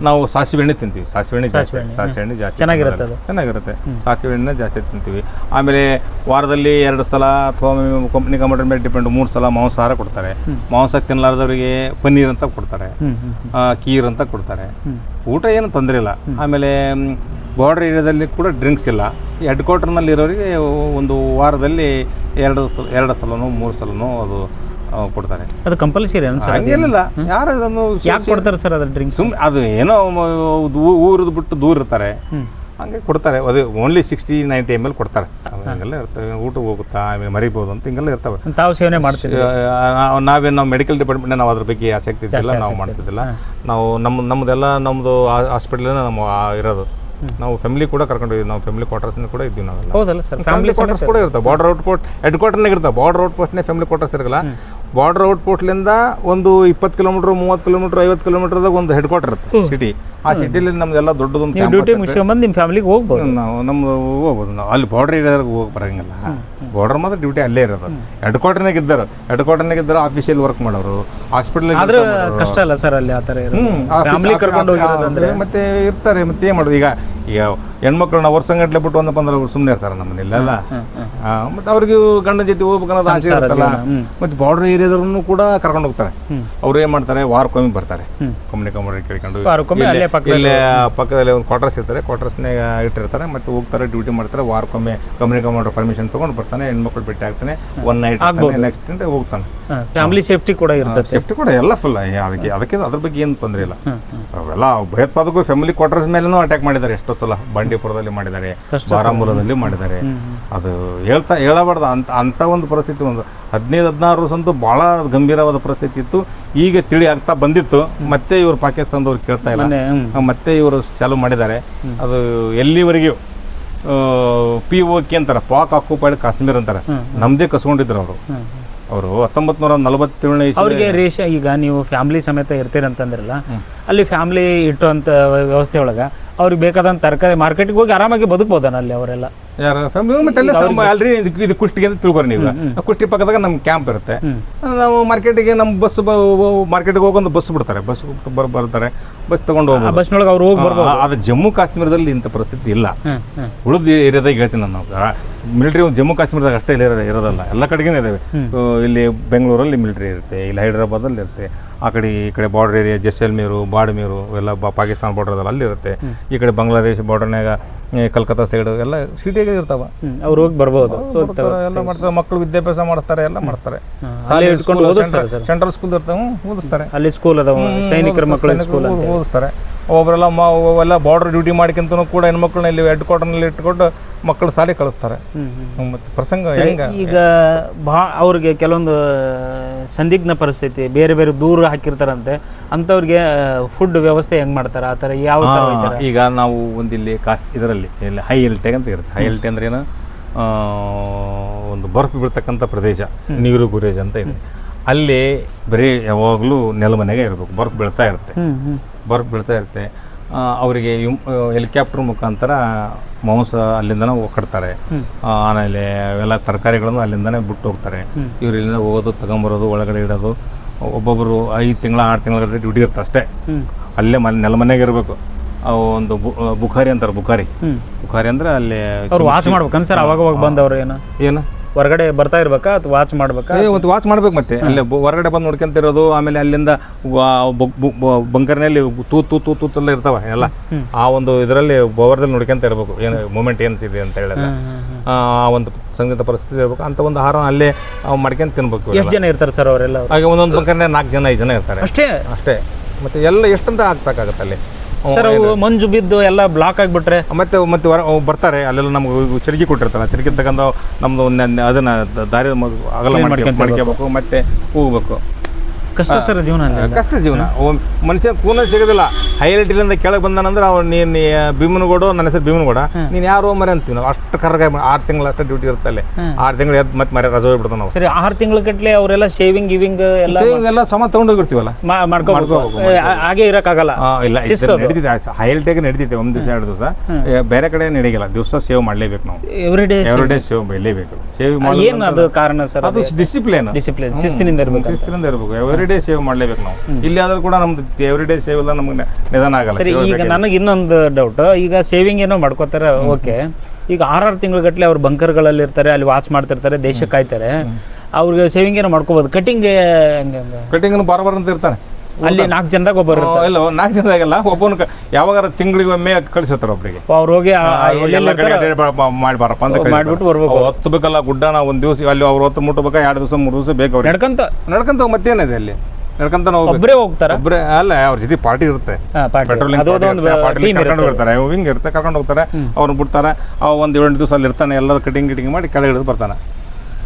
Speaker 1: ನಾವು ಸಾಸಿವೆ ಎಣ್ಣೆ ತಿಂತೀವಿ. ಸಾಸಿವೆ ಎಣ್ಣೆ ಜಾಸ್ತಿ ಸಾಸಿವೆ ಎಣ್ಣೆ ಜಾಸ್ತಿ
Speaker 2: ಚೆನ್ನಾಗಿರುತ್ತೆ.
Speaker 1: ಚೆನ್ನಾಗಿರುತ್ತೆ. ಸಾಸಿವೆ ಎಣ್ಣೆ ಜಾಸ್ತಿ ತಿಂತೀವಿ. ಆಮೇಲೆ ವಾರದಲ್ಲಿ ಎರಡು ಸಲ ಅಥವಾ ಕಂಪ್ನಿ ಕಮಾಂಡರ್ ಮೇಲೆ ಡಿಪೆಂಡ್ ಮೂರು ಸಲ ಮಾಂಸಾಹಾರ ಕೊಡ್ತಾರೆ. ಮಾಂಸ ತಿನ್ನಲಾರ್ದವರಿಗೆ ಪನ್ನೀರ್ ಅಂತ ಕೊಡ್ತಾರೆ. ಆ, ಕೀರ್ ಅಂತ ಕೊಡ್ತಾರೆ. ಊಟ ಏನು ತೊಂದರೆ ಇಲ್ಲ. ಆಮೇಲೆ ಬಾರ್ಡರ್ ಏರಿಯಾದಲ್ಲಿ ಕೂಡ ಡ್ರಿಂಕ್ಸ್ ಇಲ್ಲ. ಹೆಡ್ ಕ್ವಾರ್ಟರ್ನಲ್ಲಿ ಇರೋರಿಗೆ ಒಂದು ವಾರದಲ್ಲಿ ಎರಡು ಸ- ಎರಡು ಸಲನೋ ಮೂರು ಸಲನೋ ಅದು ಆ, ಕೊಡ್ತಾರೆ.
Speaker 2: ಅದು ಕಂಪಲ್ಸರಿ ಇಲ್ಲ. ಸರ್
Speaker 1: ಹಂಗೇನಿಲ್ಲ ಯಾರು ಅದನ್ನು
Speaker 2: ಯಾಕೆ ಕೊಡ್ತಾರೆ ಸರ್ ಅದು ಡ್ರಿಂಕ್ಸ್
Speaker 1: ಸುಮ್ ಅದು ಏನೋ ಮ- ಊರದ್ದು ಬಿಟ್ಟು ದೂರ ಇರ್ತಾರೆ. ಹಂಗೆ ಕೊಡ್ತಾರೆ. ಅದು only sixty ninety M L ಕೊಡ್ತಾರೆ. ಹಂಗೆಲ್ಲ ಇರ್ತವೆ ಊಟ ಹೋಗುತ್ತಾ ಆಮೇಲೆ ಮರಿಬೋದು ಅಂತ ಹಿಂಗೆಲ್ಲ ಇರ್ತವೆ.
Speaker 2: ತಾವು ಸೇವನೆ ಮಾಡ್ತೀವಿ
Speaker 1: ನಾವು ನಾವೇನು ನಾವು ಮೆಡಿಕಲ್ ಡಿಪಾರ್ಟ್ಮೆಂಟ್ ನಾವು ಅದ್ರ ಬಗ್ಗೆ ಆಸಕ್ತಿ ಇದ್ದಿಲ್ಲ ನಾವು ಮಾಡ್ತಿದ್ದಿಲ್ಲ. ನಾವು ನಮ್ಮ ನಮ್ಮದೆಲ್ಲ ನಮ್ಮದು ಹಾಸ್ಪಿಟಲ್ ನಮ್ಮ ಇರೋದು. ನಾವು ಫ್ಯಾಮಿಲಿ ಕೂಡ ಕರ್ಕೊಂಡು ಹೋಗಿದ್ವಿ. ನಾವು ಫ್ಯಾಮಿಲಿ ಕ್ವಾರ್ಟರ್ಸ್ ಕೂಡ ಇದ್ವಿ ನಾವೆಲ್ಲ.
Speaker 2: ಹೌದಲ್ಲ ಸರ್?
Speaker 1: ಫ್ಯಾಮಿಲಿ ಕ್ವಾರ್ಟರ್ಸ್ ಕೂಡ ಇರುತ್ತೆ. ಬಾರ್ಡರ್ ಔಟ್ ಪೋಸ್ಟ್ ಹೆಡ್ ಕ್ವಾರ್ಟರ್ನಾಗ ಇರ್ತಾವೆ ಬಾರ್ಡರ್ ಔಟ್ ಪೋಸ್ಟ್ನೇ ಫ್ಯಾಮಿಲಿ ಕ್ವಾರ್ಟರ್ಸ್ ಇರಲ್ಲ ಬಾರ್ಡರ್ ಔಟ್ ಪೋಸ್ಟ್ಲಿಂದ ಒಂದು ಇಪ್ಪತ್ತು ಕಿಲೋಮೀಟರ್ ಮೂವತ್ತು ಕಿಲೋಮೀಟರ್ ಐವತ್ತು ಕಿಲೋಮೀಟರ್ದಾಗ ಒಂದು ಹೆಡ್ ಕ್ವಾರ್ಟರ್ ಇರುತ್ತೆ ಸಿಟಿ ಆ ಸಿಟಿಲಿ ನಮ್ದೆಲ್ಲ ದೊಡ್ಡದೊಂದು
Speaker 2: ನೀವು ಡ್ಯೂಟಿ ಮುಗಿಸ್ಕೊಂಬಂದು ನಿಮ್ಮ ಫ್ಯಾಮಿಲಿಗೆ ಹೋಗ್ಬೋದು.
Speaker 1: ನಾವು ನಮ್ದು ಹೋಗ್ಬೋದು ನಾವು. ಅಲ್ಲಿ ಬಾರ್ಡರ್ ಏರಿಯಾದಾಗ ಹೋಗಿ ಬರಂಗಿಲ್ಲ. ಬಾರ್ಡರ್ ಮಾತ್ರ ಡ್ಯೂಟಿ ಅಲ್ಲೇ ಇರೋದು. ಹೆಡ್ ಕ್ವಾರ್ಟರ್ನಾಗ ಇದ್ದಾರೆ. ಹೆಡ್ ಕ್ವಾರ್ಟರ್ನಾಗ ಇದ್ದಾರೆ ಆಫೀಸಿಯಲ್ ವರ್ಕ್ ಮಾಡೋರು. ಹಾಸ್ಪಿಟಲ್
Speaker 2: ಆದ್ರೆ ಕಷ್ಟ ಅಲ್ಲ ಸರ್ ಅಲ್ಲಿ ಆ ಥರ ಫ್ಯಾಮಿಲಿ ಕರ್ಕೊಂಡು ಹೋಗಿರೋದಂದ್ರೆ
Speaker 1: ಮತ್ತೆ ಇರ್ತಾರೆ ಮತ್ತೆ ಏನು ಮಾಡೋದು? ಈಗ ಈಗ ಹೆಣ್ಮಕ್ಳು ನಾವು ವರ್ಷಗಂಟ್ಲೆ ಬಿಟ್ಟು ಒಂದಪ್ಪ ಅಂದ್ರೆ ಸುಮ್ಮನೆ ಇರ್ತಾರೆ ಆ, ಮತ್ತೆ ಅವ್ರಿಗೆ ಗಂಡನ ಜೊತೆ ಹೋಗ್ಬೇಕನ್ನೋದು ಆಸೆ ಇರುತ್ತಲ್ಲ. ಮತ್ತೆ ಬಾರ್ಡರ್ ಏರಿಯಾದವ್ರನ್ನು ಕೂಡ ಕರ್ಕೊಂಡು ಹೋಗ್ತಾರೆ. ಅವ್ರು ಏನು ಮಾಡ್ತಾರೆ? ವಾರಕ್ಕೊಮ್ಮೆ ಬರ್ತಾರೆ. ಕಂಪನಿ ಕಂಪ್ನಿ ಕೇಳ್ಕೊಂಡು.
Speaker 2: ವಾರಕ್ಕೊಮ್ಮೆ ಅಲ್ಲೇ ಪಕ್ಕದಲ್ಲಿ
Speaker 1: ಇಲ್ಲೇ ಪಕ್ಕದಲ್ಲಿ ಒಂದು ಕ್ವಾರ್ಟರ್ಸ್ ಇರ್ತಾರೆ. ಕ್ವಾರ್ಟರ್ಸ್ನಾಗ ಇಟ್ಟಿರ್ತಾರೆ. ಮತ್ತೆ ಹೋಗ್ತಾರೆ ಡ್ಯೂಟಿ ಮಾಡ್ತಾರೆ. ವಾರಕ್ಕೊಮ್ಮೆ ಕಂಪ್ನಿ ಕಮಾಂಡರ್ ಪರ್ಮಿಷನ್ ತೊಗೊಂಡು ಬರ್ತಾನೆ. ಹೆಣ್ಮಕ್ಳು ಭೇಟಿ ಆಗ್ತಾನೆ. ಒನ್ ನೈಟ್ ನೆಕ್ಸ್ಟ್ ಡೇ ಹೋಗ್ತಾನೆ.
Speaker 2: ಫ್ಯಾಮಿಲಿ ಸೇಫ್ಟಿ ಕೂಡ ಇರುತ್ತೆ
Speaker 1: ಸೇಫ್ಟಿ ಕೂಡ ಎಲ್ಲ ಫುಲ್ ಅದಕ್ಕೆ ಅದಕ್ಕೆ ಅದ್ರ ಬಗ್ಗೆ ಏನು ತೊಂದರೆ ಇಲ್ಲ. ಅವೆಲ್ಲ ಭಯೋತ್ಪಾದಕರು ಫ್ಯಾಮಿಲಿ ಕ್ವಾರ್ಟರ್ಸ್ ಮೇಲೂ ಅಟ್ಯಾಕ್ ಮಾಡಿದ್ದಾರೆ ಎಷ್ಟೋ ಸಲ. ಬಂಡೀಪುರದಲ್ಲಿ ಮಾಡಿದ್ದಾರೆ ಬಾರಾಮುರದಲ್ಲಿ ಮಾಡಿದ್ದಾರೆ. ಅದು ಹೇಳ್ತಾ ಹೇಳಬಾರ್ದು. ಅಂತ ಅಂಥ ಒಂದು ಪರಿಸ್ಥಿತಿ ಒಂದು ಹದಿನೈದು ಹದಿನಾರು ವರ್ಷ ಅಂತೂ ಭಾಳ ಗಂಭೀರವಾದ ಪರಿಸ್ಥಿತಿ ಇತ್ತು. ಈಗ ತಿಳಿ ಆಗ್ತಾ ಬಂದಿತ್ತು. ಮತ್ತೆ ಇವರು ಪಾಕಿಸ್ತಾನದವ್ರು ಕೇಳ್ತಾ ಇಲ್ಲ. ಮತ್ತೆ ಇವರು ಚಾಲು ಮಾಡಿದ್ದಾರೆ. ಅದು ಎಲ್ಲಿವರೆಗೂ ಪಿ ಓ ಕೆ ಅಂತಾರೆ ಪಾಕ್ ಆಕ್ಯುಪೈಡ್ ಕಾಶ್ಮೀರ್ ಅಂತಾರೆ. ನಮ್ದೇ ಕಸ್ಕೊಂಡಿದ್ರು ಅವರು. ಅವರು ಹತ್ತೊಂಬತ್ತು ನೂರ ನಲವತ್ತೇಳನೇ
Speaker 2: ಅವ್ರಿಗೆ ರೇಷ ಈಗ ನೀವು ಫ್ಯಾಮಿಲಿ ಸಮೇತ ಇರ್ತೀರಂತಂದ್ರಲ್ಲ ಅಲ್ಲಿ ಫ್ಯಾಮಿಲಿ ಇಟ್ಟುವಂಥ ವ್ಯವಸ್ಥೆ ಒಳಗೆ ಅವ್ರಿಗೆ ಬೇಕಾದಂಥ ತರಕಾರಿ ಮಾರ್ಕೆಟ್ಗೆ ಹೋಗಿ ಆರಾಮಾಗಿ ಬದುಕ್ಬೋದನ ಅಲ್ಲಿ ಅವರೆಲ್ಲ?
Speaker 1: ಯಾರ? ಫ್ಯಾಮಿಲಿ ಮತ್ತೆ ಅಲ್ಲೇ ಸಾಂಬ- ಅಲ್ರಿ ಇದು ಇದು ಕುಷ್ಟಿಗೆ ಅಂತ ತಿಳ್ಕೊರಿ ನೀವು. ಆ ಕುಷ್ಟಿ ಪಕ್ಕದಾಗ ನಮ್ಮ ಕ್ಯಾಂಪ್ ಇರುತ್ತೆ. ನಾವು ಮಾರ್ಕೆಟಿಗೆ ನಮ್ಮ ಬಸ್ ಮಾರ್ಕೆಟ್ಗೆ ಹೋಗೊಂದು ಬಸ್ ಬಿಡ್ತಾರೆ. ಬಸ್ ಬರ್ ಬರ್ತಾರೆ. ಬಸ್ ತಗೊಂಡು
Speaker 2: ಆ
Speaker 1: ಹೋಗ್ಬೋದು.
Speaker 2: ಬಸ್ನೊಳಗೆ ಅವ್ರು ಹೋಗಿ ಬರ್ಬೋದು.
Speaker 1: ಆ, ಅದು ಜಮ್ಮು ಕಾಶ್ಮೀರದಲ್ಲಿ ಇಂಥ ಪರಿಸ್ಥಿತಿ ಇಲ್ಲ.
Speaker 2: ಹ್ಮ್ ಹ್ಮ್.
Speaker 1: ಉಳಿದ ಏರಿಯಾದಾಗ ಹೇಳ್ತೀನಿ ನಾನು. ಮಿಲಿಟರಿ ಒಂದು ಜಮ್ಮು ಕಾಶ್ಮೀರದಾಗ ಅಷ್ಟೇ ಇಲ್ಲ ಇರೋದಲ್ಲ. ಎಲ್ಲ ಕಡೆಗೇ ಇದಾವೆ. ಇಲ್ಲಿ ಬೆಂಗಳೂರಲ್ಲಿ ಮಿಲಿಟರಿ ಇರುತ್ತೆ ಇಲ್ಲಿ ಹೈದ್ರಾಬಾದಲ್ಲಿ ಇರುತ್ತೆ. ಆ ಕಡೆ ಈ ಕಡೆ ಬಾರ್ಡರ್ ಏರಿಯಾ ಜೈಸಲ್ಮೇರು ಬಾಡ್ಮೀರು ಎಲ್ಲ ಬ ಪಾಕಿಸ್ತಾನ ಬಾರ್ಡರ್ ಅದಲ್ಲ ಅಲ್ಲಿ ಇರುತ್ತೆ ಈ ಕಡೆ ಬಾಂಗ್ಲಾದೇಶ ಬಾರ್ಡರ್ನಾಗ ಕಲ್ಕತ್ತಾ ಸೈಡು ಎಲ್ಲ ಸಿಟಿಗೆ ಇರ್ತಾವ.
Speaker 2: ಅವ್ರು ಹೋಗಿ ಬರ್ಬೋದು
Speaker 1: ಎಲ್ಲ ಮಾಡ್ತಾರೆ ಮಕ್ಕಳು ವಿದ್ಯಾಭ್ಯಾಸ ಮಾಡಿಸ್ತಾರೆ ಎಲ್ಲ ಮಾಡ್ತಾರೆ. ಸೆಂಟ್ರಲ್ ಸ್ಕೂಲ್ ಇರ್ತಾವೆ ಓದಿಸ್ತಾರೆ.
Speaker 2: ಅಲ್ಲಿ ಸ್ಕೂಲ್ ಅದಾವ ಸೈನಿಕರ ಮಕ್ಕಳ ಸ್ಕೂಲ್
Speaker 1: ಓದ್- ಓದಿಸ್ತಾರೆ. ಒಬ್ಬರೆಲ್ಲ ಮ ಎಲ್ಲ ಬಾರ್ಡರ್ ಡ್ಯೂಟಿ ಮಾಡ್ಕೊಂತನೂ ಕೂಡ ಹೆಣ್ಮಕ್ಳನ್ನ ಇಲ್ಲಿ ಹೆಡ್ ಕ್ವಾರ್ಟರ್ನಲ್ಲಿ ಇಟ್ಕೊಂಡು ಮಕ್ಕಳು ಶಾಲೆ ಕಳಿಸ್ತಾರೆ. ಮತ್ತು ಪ್ರಸಂಗ ಹೆಂಗ?
Speaker 2: ಈಗ ಬಹಳ ಅವ್ರಿಗೆ ಕೆಲವೊಂದು ಸಂದಿಗ್ಧ ಪರಿಸ್ಥಿತಿ ಬೇರೆ ಬೇರೆ ದೂರ ಹಾಕಿರ್ತಾರಂತೆ ಅಂಥವ್ರಿಗೆ ಫುಡ್ ವ್ಯವಸ್ಥೆ ಹೆಂಗೆ ಮಾಡ್ತಾರೆ? ಆ ಥರ ಯಾವ
Speaker 1: ಈಗ ನಾವು ಒಂದಿಲ್ಲಿ ಕಾಸ್ ಇದರಲ್ಲಿ ಇಲ್ಲಿ ಹೈ ಎಲ್ಟೆ ಅಂತ ಇರುತ್ತೆ. ಹೈ ಎಲ್ಟೆ ಅಂದ್ರೆ ಏನು? ಒಂದು ಬರ್ಫ್ ಬೀಳ್ತಕ್ಕಂಥ ಪ್ರದೇಶ ನೀರು ಗುರೇಜ್ ಅಂತ ಇದೆ. ಅಲ್ಲಿ ಬರೀ ಯಾವಾಗಲೂ ನೆಲಮನೆಗೆ ಇರಬೇಕು ಬರ್ಫ್ ಬೀಳ್ತಾ ಇರುತ್ತೆ. ಬರ್ಫ್ ಬೀಳ್ತಾ ಇರುತ್ತೆ. ಅವರಿಗೆ ಹೆಲಿಕಾಪ್ಟರ್ ಮುಖಾಂತರ ಮಾಂಸ ಅಲ್ಲಿಂದನೇ ಕಟ್ತಾರೆ. ಆಮೇಲೆ ಎಲ್ಲ ತರಕಾರಿಗಳನ್ನು ಅಲ್ಲಿಂದನೇ ಬಿಟ್ಟು ಹೋಗ್ತಾರೆ. ಇವ್ರು ಇಲ್ಲಿಂದ ಹೋಗೋದು ತಗೊಂಬರೋದು ಒಳಗಡೆ ಇಡೋದು ಒಬ್ಬೊಬ್ಬರು ಐದು ತಿಂಗಳ ಆರು ತಿಂಗಳ ಡ್ಯೂಟಿ ಇರುತ್ತೆ ಅಷ್ಟೇ. ಅಲ್ಲೇ ಮನೆ ನೆಲ ಮನೆಗೆ ಇರಬೇಕು. ಒಂದು ಬುಖಾರಿ ಅಂತಾರೆ ಬುಖಾರಿ. ಬುಖಾರಿ ಅಂದ್ರೆ ಅಲ್ಲಿ
Speaker 2: ಅವ್ರು ವಾಚ್ ಮಾಡ್ಬೇಕನ್ ಸರ್ ಅವಾಗ ಬಂದವ್ರು ಏನು?
Speaker 1: ಏನು?
Speaker 2: ಹೊರಗಡೆ ಬರ್ತಾ ಇರ್ಬೇಕಾ ಅಥವಾ ವಾಚ್ ಮಾಡ್ಬೇಕಾ?
Speaker 1: ಏ ಒಂದು ವಾಚ್ ಮಾಡ್ಬೇಕು ಮತ್ತೆ. ಅಲ್ಲೇ ಬು- ಹೊರಗಡೆ ಬಂದು ನೋಡ್ಕೊಂತಿರೋದು ಆಮೇಲೆ ಅಲ್ಲಿಂದ ಬಂಕರ್ನಲ್ಲಿ ತೂ ತೂ ತೂ ತೂತೆಲ್ಲ ಇರ್ತಾವ ಎಲ್ಲ. ಆ ಒಂದು ಇದರಲ್ಲಿ ಬವರ್ದಲ್ಲಿ ನೋಡ್ಕೊಂತ ಇರಬೇಕು. ಏನು ಮೂಮೆಂಟ್ ಏನಿದೆ ಅಂತ ಹೇಳಿದ್ರೆ. ಆ ಒಂದು ಸಂಗೀತ ಪರಿಸ್ಥಿತಿ ಇರಬೇಕು. ಅಂತ ಒಂದು ಆಹಾರ ಅಲ್ಲೇ ಅವ್ ಮಾಡ್ಕೊಂತ ತಿನ್ಬೇಕು
Speaker 2: ಎಷ್ಟು ಜನ ಇರ್ತಾರೆ ಸರ್ ಅವರೆಲ್ಲ?
Speaker 1: ಹಾಗೆ ಒಂದೊಂದು ಬಂಕರ್ನೇ ನಾಲ್ಕು ಜನ ಐದು ಜನ ಇರ್ತಾರೆ.
Speaker 2: ಅಷ್ಟೇ?
Speaker 1: ಅಷ್ಟೇ. ಮತ್ತೆ ಎಲ್ಲ ಎಷ್ಟಂತ ಹಾಕ್ಬೇಕಾಗತ್ತೆ ಅಲ್ಲಿ?
Speaker 2: ಸರ್ ಅವು ಮಂಜು ಬಿದ್ದು ಎಲ್ಲ ಬ್ಲಾಕ್ ಆಗಿಬಿಟ್ರೆ
Speaker 1: ಮತ್ತೆ ಮತ್ತೆ ಬರ್ತಾರೆ ಅಲ್ಲೆಲ್ಲ ನಮ್ಗೆ ಚರಿಗಿ ಕೊಟ್ಟಿರ್ತಾರೆ ತಿರುಗಿರ್ತಕ್ಕಂಥ ತಗೊಂಡು ನಮ್ದು ಒಂದು ಅದನ್ನ ದಾರಿ ಅಗಲ ಮಾಡ್ಕೊ- ಮಾಡ್ಕೋಬೇಕು ಮತ್ತೆ ಹೋಗ್ಬೇಕು
Speaker 2: ಕಷ್ಟ ಸರ್ ಜೀವನ ಅಲ್ಲಿ
Speaker 1: ಕಷ್ಟ ಜೀವನ. ಮನುಷ್ಯ ಕೂನ ಸಿಗೋದಿಲ್ಲ. ಹೈಲೈಟ್ ಇಲ್ಲಿಂದ ಕೆಳಗೆ ಬಂದಾನಂದ್ರೆ ಅವ್ನು ನೀನು ಭೀಮನಗೌಡ ನನ್ನ ಹೆಸರು ಭೀಮನಗೌಡ. ನೀನು ಯಾರು ಮರೆ ಅಂತೀವಿ ನಾವು. ಅಷ್ಟು ಕರ್ಗ ಆರು ತಿಂಗಳು ಅಷ್ಟೇ ಡ್ಯೂಟಿ ಇರುತ್ತೆ ಅಲ್ಲಿ. ಆರು ತಿಂಗಳು ಎದ್ದು ಮತ್ತೆ ಮರೆ ರಜೆ ಹೋಗ್ಬಿಡ್ತಾವೆ ನಾವು.
Speaker 2: ಸರಿ ಆರು ತಿಂಗಳ ಗಟ್ಲೆ ಅವರೆಲ್ಲ ಶೇವಿಂಗ್ ಗಿವಿಂಗ್ ಎಲ್ಲ
Speaker 1: ಸೇವಿಂಗ್ ಎಲ್ಲ ಸಮ ತಗೊಂಡೋಗಿರ್ತೀವಲ್ಲ
Speaker 2: ಮಾ- ಮಾಡ್ಕೋಬೇಕು. ಏ, ಆ- ಹಾಗೆ ಇರಕ್ಕಾಗಲ್ಲ.
Speaker 1: ಆ, ಇಲ್ಲ ನಡೀತಿದೆ. ಹೈಲೈಟಾಗಿ ನಡೀತಿದೆ. ಒಂದು ದಿವಸ ಎರಡು ದಿವಸ. ಏ, ಬೇರೆ ಕಡೆ ನಡೆಯಲ್ಲ ದಿವಸ ಸೇವ್ ಮಾಡಲೇಬೇಕು ನಾವು.
Speaker 2: Every day
Speaker 1: every day save ಮಾಡಲೇಬೇಕು. ಸೇವ್
Speaker 2: ಏನು ಅದು ಕಾರಣ ಸರ್
Speaker 1: ಅದು ಡಿಸಿಪ್ಲಿನ್
Speaker 2: ಡಿಸಿಪ್ಲಿನ್ ಶಿಸ್ತಿನಿಂದ ಇರಬೇಕು
Speaker 1: ಶಿಸ್ತಿನಿಂದ ಇರಬೇಕು. ಎವ್ರಿ ಡೇ ಸೇವ್ ಮಾಡಲೇಬೇಕು ನಾವು. ಇಲ್ಲಿ ಆದ್ರೂ ಕೂಡ ನಮ್ದು ಎವ್ರಿ ಡೇ ಸೇವ್ ಇಲ್ಲ ನಮ್ಗೆ ನಿಧಾನ ಆಗಲ್ಲ.
Speaker 2: ಸರಿ ಈಗ ನನಗೆ ಇನ್ನೊಂದು ಡೌಟ್ ಈಗ ಸೇವಿಂಗ್ ಏನೋ ಮಾಡ್ಕೋತಾರೆ ಓಕೆ ಈಗ ಆರಾರು ತಿಂಗಳ ಗಟ್ಟಲೆ ಅವ್ರು ಬಂಕರ್ಗಳಲ್ಲಿ ಇರ್ತಾರೆ ಅಲ್ಲಿ ವಾಚ್ ಮಾಡ್ತಿರ್ತಾರೆ ದೇಶ ಕಾಯ್ತಾರೆ. ಅವ್ರಿಗೆ ಸೇವಿಂಗ್ ಏನೋ ಮಾಡ್ಕೋಬೋದು. ಕಟಿಂಗ್ ಹೆಂಗೆ
Speaker 1: ಕಟಿಂಗ್ ಬಾರ ಬಾರ ಅಂತ ಇರ್ತಾನೆ.
Speaker 2: ಅಲ್ಲಿ ನಾಲ್ಕು ಜನದಾಗ ಒಬ್ಬರು
Speaker 1: ಇಲ್ಲ ನಾಲ್ಕು ಜನದಾಗಲ್ಲ ಒಬ್ಬನ ಯಾವಾಗಾರ ತಿಂಗಳಿಗೆ ಒಮ್ಮೆ ಕಳಿಸತ್ತಾರ ಒಬ್ಬರಿಗೆ
Speaker 2: ಅವ್ರು ಹೋಗಿ
Speaker 1: ಎಲ್ಲ ಕಡೆ
Speaker 2: ಇರ್ತಾರೋ
Speaker 1: ಅಡ್ಡಾಡಿ ಬಾ- ಬಾ- ಮಾಡಿ ಬಾರಪ್ಪ ಅಂತ
Speaker 2: ಮಾಡಿಬಿಟ್ಟು ಬರ್ಬೇಕು.
Speaker 1: ಹತ್ತಬೇಕಲ್ಲ ಗುಡ್ಡನ ಒಂದು ದಿವಸ ಅಲ್ಲಿ ಅವ್ರು ಹೊತ್ತು ಮುಟ್ಟಬೇಕಾ ಎರಡು ದಿವಸ ಮೂರು ದಿವಸ ಬೇಕು ಅವ್ರಿಗೆ.
Speaker 2: ನಡ್ಕಂತ.
Speaker 1: ನಡ್ಕಂತ ಮತ್ತೆ ಮತ್ತೇನಿದೆ ಅಲ್ಲಿ? ನಡ್ಕಂತ ನಾವು
Speaker 2: ಒಬ್ಬರೇ ಹೋಗ್ತಾರ?
Speaker 1: ಒಬ್ಬರೇ ಅಲ್ಲ ಅವ್ರ ಜೊತೆ ಪಾರ್ಟಿ ಇರುತ್ತೆ. ಪೆಟ್ರೋಲಿಂಗ್ ಪಾರ್ಟಿ ಕರ್ಕೊಂಡು ಹೋಗ್ತಾರೆ. ಹಿಂಗ್ ಇರುತ್ತೆ. ಕರ್ಕೊಂಡು ಹೋಗ್ತಾರೆ. ಅವ್ರನ್ನ ಬಿಡ್ತಾರೆ. ಅವ ಒಂದು ಏಳು ದಿವಸ ಅಲ್ಲಿ ಇರ್ತಾನೆ. ಎಲ್ಲ ಕಟಿಂಗ್ ಗಿಟಿಂಗ್ ಮಾಡಿ ಕೆಳಗೆ ಹಿಡಿದು ಬರ್ತಾನೆ.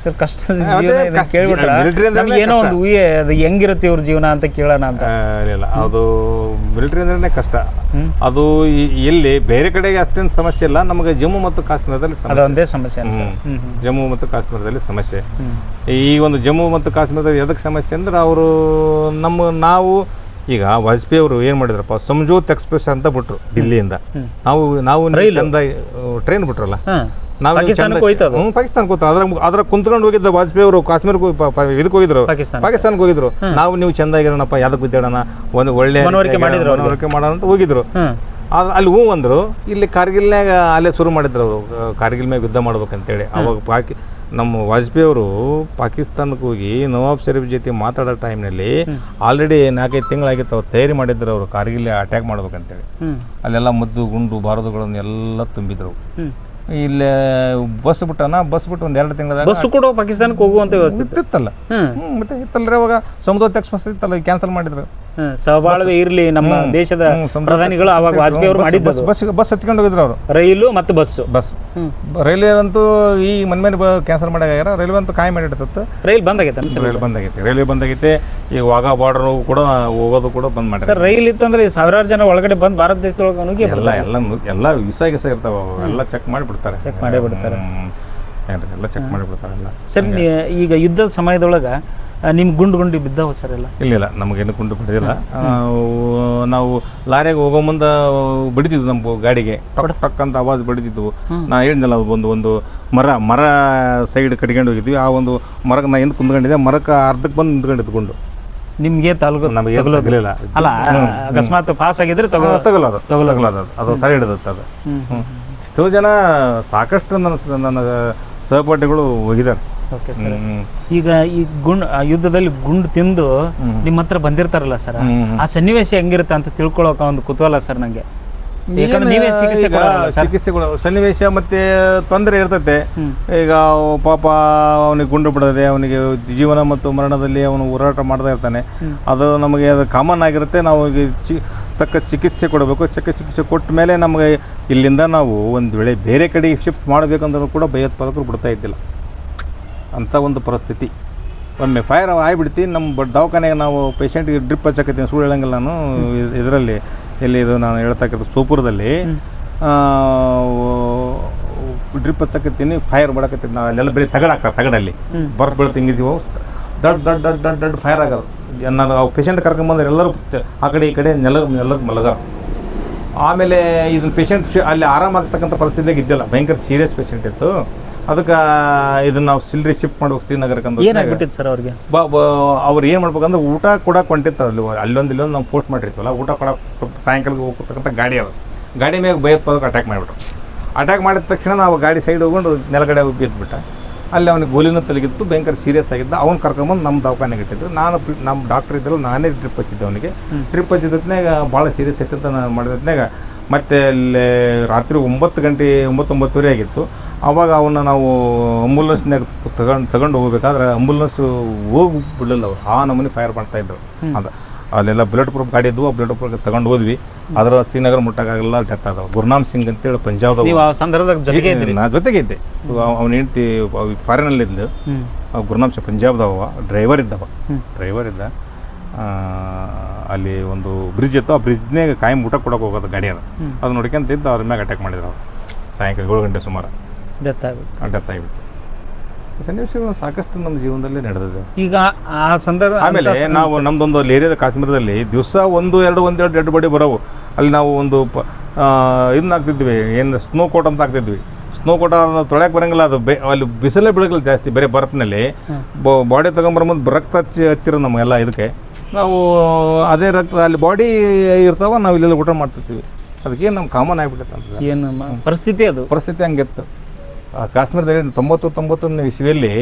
Speaker 2: ಸರ್ ಕಷ್ಟ
Speaker 1: ಅದೇ
Speaker 2: ಜೀವನ ಇದನ್ನ. ಕೇಳ್ಬಿಟ್ರ? ನಮ್ಗೆ ಏನೋ ಒಂದು ಊಹೆ ಅದು ಹೆಂಗಿರುತ್ತೆ ಇವ್ರ ಜೀವನ ಅಂತ ಕೇಳೋಣ ಅಂತ.
Speaker 1: ಇಲ್ಲ ಅದು ಮಿಲಿಟರಿ ಅಂದ್ರೆ ಕಷ್ಟ. ಅದು ಇಲ್ಲಿ ಬೇರೆ ಕಡೆಗೆ ಅಷ್ಟೇನು ಸಮಸ್ಯೆ ಇಲ್ಲ. ನಮಗೆ ಜಮ್ಮು ಮತ್ತು ಕಾಶ್ಮೀರದಲ್ಲಿ
Speaker 2: ಅದೊಂದೇ ಸಮಸ್ಯೆ.
Speaker 1: ಜಮ್ಮು ಮತ್ತು ಕಾಶ್ಮೀರದಲ್ಲಿ ಸಮಸ್ಯೆ. ಈ ಒಂದು ಜಮ್ಮು ಮತ್ತು ಕಾಶ್ಮೀರದಲ್ಲಿ ಎದಕ್ಕೆ ಸಮಸ್ಯೆ ಅಂದ್ರೆ ಅವರು ನಮ್ಮ ನಾವು ಈಗ ವಾಜಪೇಯಿ ಅವರು ಏನು ಮಾಡಿದ್ರಪ್ಪ? ಸಂಜೋತ್ ಎಕ್ಸ್ಪ್ರೆಸ್ ಅಂತ ಬಿಟ್ರು ದಿಲ್ಲಿಯಿಂದ. ನಾವು ನಾವು ಚಂದ ಟ್ರೈನ್ ಬಿಟ್ರಲ್ಲ. ನಾವು
Speaker 2: ಪಾಕಿಸ್ತಾನಕ್ಕೆ
Speaker 1: ಹೋಗ್ತಾ ಅದ್ರ ಅದ್ರ ಕುಂತ್ಕೊಂಡು ಹೋಗಿದ್ದ ವಾಜಪೇಯಿ ಅವರು ಕಾಶ್ಮೀರಕ್ಕೆ ಇದಕ್ಕೆ ಹೋಗಿದ್ರು.
Speaker 2: ಪಾಕಿಸ್ತಾನ
Speaker 1: ಪಾಕಿಸ್ತಾನಕ್ಕೆ ಹೋಗಿದ್ರು. ನಾವು ನೀವು ಚಂದಾಗಿರೋಣಪ್ಪ ಯಾವ್ದಕ್ಕೆ ಬಿದ್ದಾಡೋಣ ಒಂದು ಒಳ್ಳೆ
Speaker 2: ಮನವರಿಕೆ.
Speaker 1: ಮಾಡೋಣ ಅಂತ ಹೋಗಿದ್ರು. ಅಲ್ಲಿ ಹೂ ಅಂದ್ರು ಇಲ್ಲಿ ಕಾರ್ಗಿಲ್ನಾಗ ಅಲ್ಲೇ ಶುರು ಮಾಡಿದ್ರು ಅವರು. ಕಾರ್ಗಿಲ್ ಮ್ಯಾಗ ಯುದ್ಧ ಮಾಡ್ಬೇಕಂತೇಳಿ. ಅವಾಗ ಪಾಕಿ ನಮ್ಮ ವಾಜಪೇಯಿ ಅವರು ಪಾಕಿಸ್ತಾನಕ್ಕೆ ಹೋಗಿ ನವಾಬ್ ಶರೀಫ್ ಜೊತೆ ಮಾತಾಡೋ ಟೈಮ್ನಲ್ಲಿ ಆಲ್ರೆಡಿ ನಾಲ್ಕೈದು ತಿಂಗಳಾಗಿತ್ತು ಅವ್ರು ತಯಾರಿ ಮಾಡಿದ್ರು ಅವರು ಕಾರ್ಗಿಲ್ ಅಟ್ಯಾಕ್ ಮಾಡ್ಬೇಕಂತೇಳಿ. ಅಲ್ಲೆಲ್ಲ ಮದ್ದು ಗುಂಡು ಬಾರದುಗಳನ್ನು ಎಲ್ಲ ತುಂಬಿದ್ರು. ಇಲ್ಲಿ ಬಸ್ ಬಿಟ್ಟನ? ಬಸ್ ಬಿಟ್ಟು ಒಂದು ಎರಡು ತಿಂಗಳ
Speaker 2: ಬಸ್ ಕೂಡ ಪಾಕಿಸ್ತಾನಕ್ಕೆ ಹೋಗುವಂತ ವ್ಯವಸ್ಥೆ ಇತ್ತು.
Speaker 1: ಇತ್ತಲ್ಲ ಮತ್ತೆ ಇತ್ತಲ್ರಿ ಅವಾಗ ಸಮುದ್ರ ಎಕ್ಸ್ಪ್ರೆಸ್ ಇತ್ತಲ್ಲ ಕ್ಯಾನ್ಸಲ್ ಮಾಡಿದ್ರು.
Speaker 2: ಸಹಬಾಳ್ವೆ ಇರಲಿ ನಮ್ಮ ದೇಶದ ಪ್ರಧಾನಿಗಳು ಅವಾಗ ವಾಜಪೇಯಿ ಅವರು ಮಾಡಿದ್ದು
Speaker 1: ಬಸ್ ಬಸ್ ಹತ್ಕೊಂಡು ಹೋಗಿದ್ರು ಅವರು.
Speaker 2: ರೈಲು ಮತ್ತು
Speaker 1: ಬಸ್
Speaker 2: ಬಸ್.
Speaker 1: ರೈಲ್ವೆ ಅಂತೂ ಈ ಮನ್ ಮೇಲೆ ಕ್ಯಾನ್ಸಲ್ ಮಾಡಾಗ್ಯಾರ ರೈಲ್ವೆ ಅಂತೂ ಕಾಯಿ ಮಾಡಿರ್ತತ್ತು
Speaker 2: ರೈಲ್ ಬಂದಾಗೈತೆ
Speaker 1: ರೈಲ್ ಬಂದಾಗೈತೆ. ರೈಲ್ವೆ ಬಂದಾಗೈತೆ. ಈಗ ವಾಘಾ ಬಾರ್ಡರ್ ಕೂಡ ಹೋಗೋದು ಕೂಡ ಬಂದ್ ಮಾಡಿ
Speaker 2: ಸರ್ ರೈಲ್ ಇತ್ತಂದ್ರೆ ಸಾವಿರಾರು ಜನ ಒಳಗಡೆ ಬಂದು ಭಾರತ ದೇಶದೊಳಗೆ ನುಗ್ಗಿ
Speaker 1: ಎಲ್ಲ ಎಲ್ಲ ಎಲ್ಲ ವಿಸ ಗಿಸ ಇರ್ತಾವ. ಎಲ್ಲ ಚೆಕ್ ಮಾಡಿಬಿಡ್ತಾರೆ. ಚೆಕ್
Speaker 2: ಮಾಡೇ ಬಿಡ್ತಾರೆ.
Speaker 1: ಎಲ್ಲ ಚೆಕ್ ಮಾಡಿಬಿಡ್ತಾರೆ ಎಲ್ಲ.
Speaker 2: ಸರ್ ಈಗ ಯುದ್ಧದ ಸಮಯದೊಳಗೆ ನಿಮ್ ಗುಂಡು ಗುಂಡಿ ಬಿದ್ದಾವ ಸರ್ ಎಲ್ಲ?
Speaker 1: ಇಲ್ಲ ನಮಗೇನು ಗುಂಡು ಬಿಡೋದಿಲ್ಲ. ನಾವು ಲಾರಿಯಾಗ ಹೋಗೋ ಮುಂದೆ ಬಡಿತಿದ್ವು ನಮ್ಮ ಗಾಡಿಗೆ. ಟಕ್ ಟಕ್ ಅಂತ ಆವಾಜ್ ಬಡಿತಿದ್ವು ನಾ ಹೇಳಿದ್ನಲ್ಲ ಅದು ಒಂದು ಒಂದು ಮರ ಮರ ಸೈಡ್ ಕಟ್ಕೊಂಡು ಹೋಗಿದ್ವಿ. ಆ ಒಂದು ಮರಕ್ಕೆ ನಾ ಹಿಂದೆ ಕುಂದ್ಕೊಂಡಿದ್ದೆ ಮರಕ್ಕೆ ಅರ್ಧಕ್ಕೆ ಬಂದು ನಿಂತ್ಕೊಂಡಿದ್ದು ಗುಂಡು.
Speaker 2: ನಿಮ್ಗೆ ತಲಗು
Speaker 1: ನಮಗೆ ತಗಲಿಲ್ಲ.
Speaker 2: ಅಲ್ಲ ಅಕಸ್ಮಾತ್ ಪಾಸ್ ಆಗಿದ್ರೆ ತಗೋ
Speaker 1: ತಗಲೋದು ತಗಲೋದು ಅದು. ತಲೆ ಹಿಡಿದತ್ತೆ ಅದು. ಎಷ್ಟೋ ಜನ ಸಾಕಷ್ಟು ನನ್ನ ನನ್ನ ಸಹಪಾಠಿಗಳು ಹೋಗಿದ್ದಾರೆ.
Speaker 2: Okay sir. ಈಗ ಈ ಗುಂಡ್ ಆ ಯುದ್ಧದಲ್ಲಿ ಗುಂಡು ತಿಂದು ನಿಮ್ಮ ಹತ್ರ ಬಂದಿರ್ತಾರಲ್ಲ ಸರ್? ಆ ಸನ್ನಿವೇಶ ಹೆಂಗಿರುತ್ತೆ ಅಂತ ತಿಳ್ಕೊಳಕ ಒಂದು ಕುತೂಹಲ ಸರ್ ನಂಗೆ. ಯಾಕಂದ್ರೆ ನೀವೇ ಚಿಕಿತ್ಸೆ ಕೊಡೋಲ್ಲ ಸರ್?
Speaker 1: ಸನ್ನಿವೇಶ ಮತ್ತೆ ತೊಂದರೆ ಇರ್ತೈತೆ. ಈಗ ಅವ ಪಾಪ ಅವನಿಗೆ ಗುಂಡು ಬಿಡದೆ ಅವನಿಗೆ ಜೀವನ ಮತ್ತು ಮರಣದಲ್ಲಿ ಅವನು ಹೋರಾಟ ಮಾಡ್ತಾ ಇರ್ತಾನೆ. ಅದು ನಮಗೆ ಅದು ಕಾಮನ್ ಆಗಿರುತ್ತೆ. ನಾವು ಈಗ ಚಿ ತಕ್ಕ ಚಿಕಿತ್ಸೆ ಕೊಡಬೇಕು. ಚಕ್ಕ ಚಿಕಿತ್ಸೆ ಕೊಟ್ಟ ಮೇಲೆ ನಮಗೆ ಇಲ್ಲಿಂದ ನಾವು ಒಂದು ವೇಳೆ ಬೇರೆ ಕಡೆ ಶಿಫ್ಟ್ ಮಾಡಬೇಕಂದ್ರೂ ಕೂಡ ಭಯೋತ್ಪಾದಕರು ಬಿಡ್ತಾ ಇದ್ದಿಲ್ಲ. ಅಂಥ ಒಂದು ಪರಿಸ್ಥಿತಿ. ಒಮ್ಮೆ ಫೈರ್ ಆಗಿಬಿಡ್ತಿ ನಮ್ಮ ಬಟ್ ದವಾಖಾನೆಗೆ ನಾವು ಪೇಷಂಟ್ಗೆ ಡ್ರಿಪ್ ಹಚ್ಚಕತ್ತೀನಿ ಸುಳ್ಳು ಹೇಳಂಗಿಲ್ಲ ನಾನು. ಇದರಲ್ಲಿ ಎಲ್ಲಿ ಇದು ನಾನು ಹೇಳ್ತಕ್ಕಂಥ ಸೋಪುರದಲ್ಲಿ ಡ್ರಿಪ್ ಹಚ್ಚಕತ್ತೀನಿ ಫೈರ್ ಮಾಡಕತ್ತೀನಿ. ನಾವು ಅಲ್ಲೆಲ್ಲ ಬರೀ ತಗಡ ಹಾಕ್ತಾರೆ ತಗಡಲ್ಲಿ. ಬರ್ಫ್ ಬೀಳ್ತು ಹಿಂಗಿದೀವೋ ದೊಡ್ಡ ದೊಡ್ಡ ದೊಡ್ಡ ದೊಡ್ಡ ದೊಡ್ಡ ಫೈರ್ ಆಗೋದು. ನಾನು ಆ ಪೇಷಂಟ್ ಕರ್ಕೊಂಡ್ಬಂದ್ರೆ ಎಲ್ಲರೂ ಆ ಕಡೆ ಈ ಕಡೆ ನೆಲ ನೆಲದ ಮಲಗ. ಆಮೇಲೆ ಇದನ್ನ ಪೇಷಂಟ್ ಅಲ್ಲಿ ಆರಾಮಾಗ್ತಕ್ಕಂಥ ಪರಿಸ್ಥಿತಿಯಾಗ ಇದ್ದಿಲ್ಲ. ಭಯಂಕರ ಸೀರಿಯಸ್ ಪೇಷಂಟ್ ಇತ್ತು. ಅದಕ್ಕೆ ಇದನ್ನ ನಾವು ಸಿಲ್ರಿ ಶಿಫ್ಟ್ ಮಾಡ್ಬೇಕು ಶ್ರೀನಗರಕ್ಕೆ ಅಂತ
Speaker 2: ಏನಾಗ್ಬಿಟ್ಟಿತ್ತು ಸರ್ ಅವ್ರಿಗೆ?
Speaker 1: ಬಾ ಅವ್ರು ಏನು ಮಾಡ್ಬೇಕಂದ್ರೆ ಊಟ ಕೂಡ ಕೊಂಟಿತ್ತು ಅಲ್ಲಿ ಅಲ್ಲೊಂದು ಇಲ್ಲೊಂದು ನಾವು ಪೋಸ್ಟ್ ಮಾಡಿರ್ತೀವಲ್ಲ ಊಟ ಕೊಡ ಸಾಯಂಕಾಲಕ್ಕೆ ಹೋಗ್ತಕ್ಕಂಥ ಗಾಡಿ ಅದು. ಗಾಡಿ ಮೇಲೆ ಭಯೋತ್ಪಾದಕ ಅಟ್ಯಾಕ್ ಮಾಡಿಬಿಟ್ರು. ಅಟ್ಯಾಕ್ ಮಾಡಿದ ತಕ್ಷಣ ನಾವು ಗಾಡಿ ಸೈಡ್ ಹೋಗ್ಕೊಂಡು ನೆಲಗಡೆ ಹೋಗಿ ಬಿದ್ದುಬಿಟ್ಟ ಅಲ್ಲಿ ಅವನಿಗೆ ಗೋಲಿನ ತಲಗಿತ್ತು ಭಯಂಕರ ಸೀರಿಯಸ್ ಆಗಿದ್ದ. ಅವ್ನು ಕರ್ಕೊಂಬಂದು ನಮ್ಮ ದವಾಖಾನೆಗೆ ಇಟ್ಟಿದ್ದು ನಾನು ನಮ್ಮ ಡಾಕ್ಟರ್ ಇದ್ದಲ್ಲ ನಾನೇ ಟ್ರಿಪ್ ಹಚ್ಚಿದ್ದೆ ಅವನಿಗೆ. ಟ್ರಿಪ್ ಹಚ್ಚಿದ್ದಾಗ ಭಾಳ ಸೀರಿಯಸ್ ಆಗ್ತಂತ ನಾನು ಮಾಡಿದ್ನಾಗ ಮತ್ತೆ ಅಲ್ಲಿ ರಾತ್ರಿ ಒಂಬತ್ತು ಗಂಟೆ ಒಂಬತ್ತೊಂಬತ್ತುವರೆ ಆಗಿತ್ತು. ಆವಾಗ ಅವನ್ನ ನಾವು ಅಂಬುಲೆನ್ಸ್ನಾಗ ತಗೊಂಡು ತಗೊಂಡು ಹೋಗ್ಬೇಕಾದ್ರೆ ಅಂಬುಲೆನ್ಸ್ ಹೋಗಿ ಬಿಡಲಿಲ್ಲ ಅವ್ರು. ಆ ನಮೂನಿ ಫೈರ್ ಮಾಡ್ತಾ ಇದ್ರು. ಅದು ಅಲ್ಲೆಲ್ಲ ಬ್ಲಡ್ ಪ್ರೂಫ್ ಗಾಡಿ ಇದ್ವು ಬ್ಲಡ್ ಪ್ರೂಫ್ ತಗೊಂಡು ಹೋದ್ವಿ. ಅದರ ಶ್ರೀನಗರ ಮುಟ್ಟಕ್ಕಾಗಲ್ಲ ಡೆತ್ ಆದವು. ಗುರುನಾಮ್ ಸಿಂಗ್ ಅಂತೇಳಿ ಪಂಜಾಬ್ದವ ನಾ ಜೊತೆಗೆ ಇದ್ದೆ. ಅವನ ಹೆಂಡತಿ ಫಾರಿನಲ್ಲಿ ಇದ್ಲು. ಗುರುನಾಮ್ ಸಿಂಗ್ ಪಂಜಾಬ್ದವ ಡ್ರೈವರ್ ಇದ್ದವ ಡ್ರೈವರ್ ಇದ್ದ. ಅಲ್ಲಿ ಒಂದು ಬ್ರಿಡ್ಜ್ ಇತ್ತು. ಆ ಬ್ರಿಡ್ಜ್ನಾಗ ಕಾಯಂ ಊಟ ಕೊಡೋಕೆ ಹೋಗೋದು ಗಾಡಿ ಅದು. ಅದು ನೋಡ್ಕೊಂತ ಇದ್ದು ಅದ್ರ ಮ್ಯಾಗ ಅಟ್ಯಾಕ್ ಮಾಡಿದ್ರು ಅವ್ರು. ಸಾಯಂಕಾಲ ಏಳು ಗಂಟೆ ಸುಮಾರು.
Speaker 2: ಡೆತ್ ಆಗ್ಬಿಟ್ಟು
Speaker 1: ಡೆತ್ ಆಗಿಬಿಟ್ಟು ಸನ್ನಿವೇಶಗಳು ಸಾಕಷ್ಟು ನಮ್ಮ ಜೀವನದಲ್ಲಿ ನಡೆದಿದೆ.
Speaker 2: ಈಗ ಆ ಸಂದರ್ಭ
Speaker 1: ಆಮೇಲೆ ನಾವು ನಮ್ದೊಂದು ಅಲ್ಲಿ ಏರಿಯಾದ ಕಾಶ್ಮೀರದಲ್ಲಿ ದಿವಸ ಒಂದು ಎರಡು ಒಂದೆರಡು ಡೆಡ್ ಬಡಿ ಬರೋವು. ಅಲ್ಲಿ ನಾವು ಒಂದು ಪ ಇದನ್ನ ಹಾಕ್ತಿದ್ವಿ. ಏನು ಸ್ನೋ ಕೋಟ್ ಅಂತ ಹಾಕ್ತಿದ್ವಿ. ಸ್ನೋ ಕೋಟ ತೊಳೆಯಕ್ಕೆ ಬರಂಗಿಲ್ಲ. ಅದು ಬೆ ಅಲ್ಲಿ ಬಿಸಿಲೇ ಬೆಳಗಲ್ಲ ಜಾಸ್ತಿ ಬೇರೆ ಬರಪ್ನಲ್ಲಿ. ಬಾಡಿ ತೊಗೊಂಬರ್ಬಂದು ರಕ್ತ ಹಚ್ಚಿ ಹಚ್ಚಿರೋ ನಮಗೆಲ್ಲ ಇದಕ್ಕೆ. ನಾವು ಅದೇ ರಕ್ತ ಅಲ್ಲಿ ಬಾಡಿ ಇರ್ತಾವ ನಾವು ಇಲ್ಲೆಲ್ಲ ಊಟ ಮಾಡ್ತಿರ್ತೀವಿ. ಅದಕ್ಕೆ ನಮ್ಮ ಕಾಮನ್ ಆಗಿಬಿಡುತ್ತೆ ಅಂತ.
Speaker 2: ಏನು ಪರಿಸ್ಥಿತಿ ಅದು.
Speaker 1: ಪರಿಸ್ಥಿತಿ ಹಂಗಿತ್ತು. ಕಾಶ್ಮೀರದಲ್ಲಿ ತೊಂಬತ್ತು ತೊಂಬತ್ತೊಂದನೇ ಇಸ್ವಿಯಲ್ಲಿ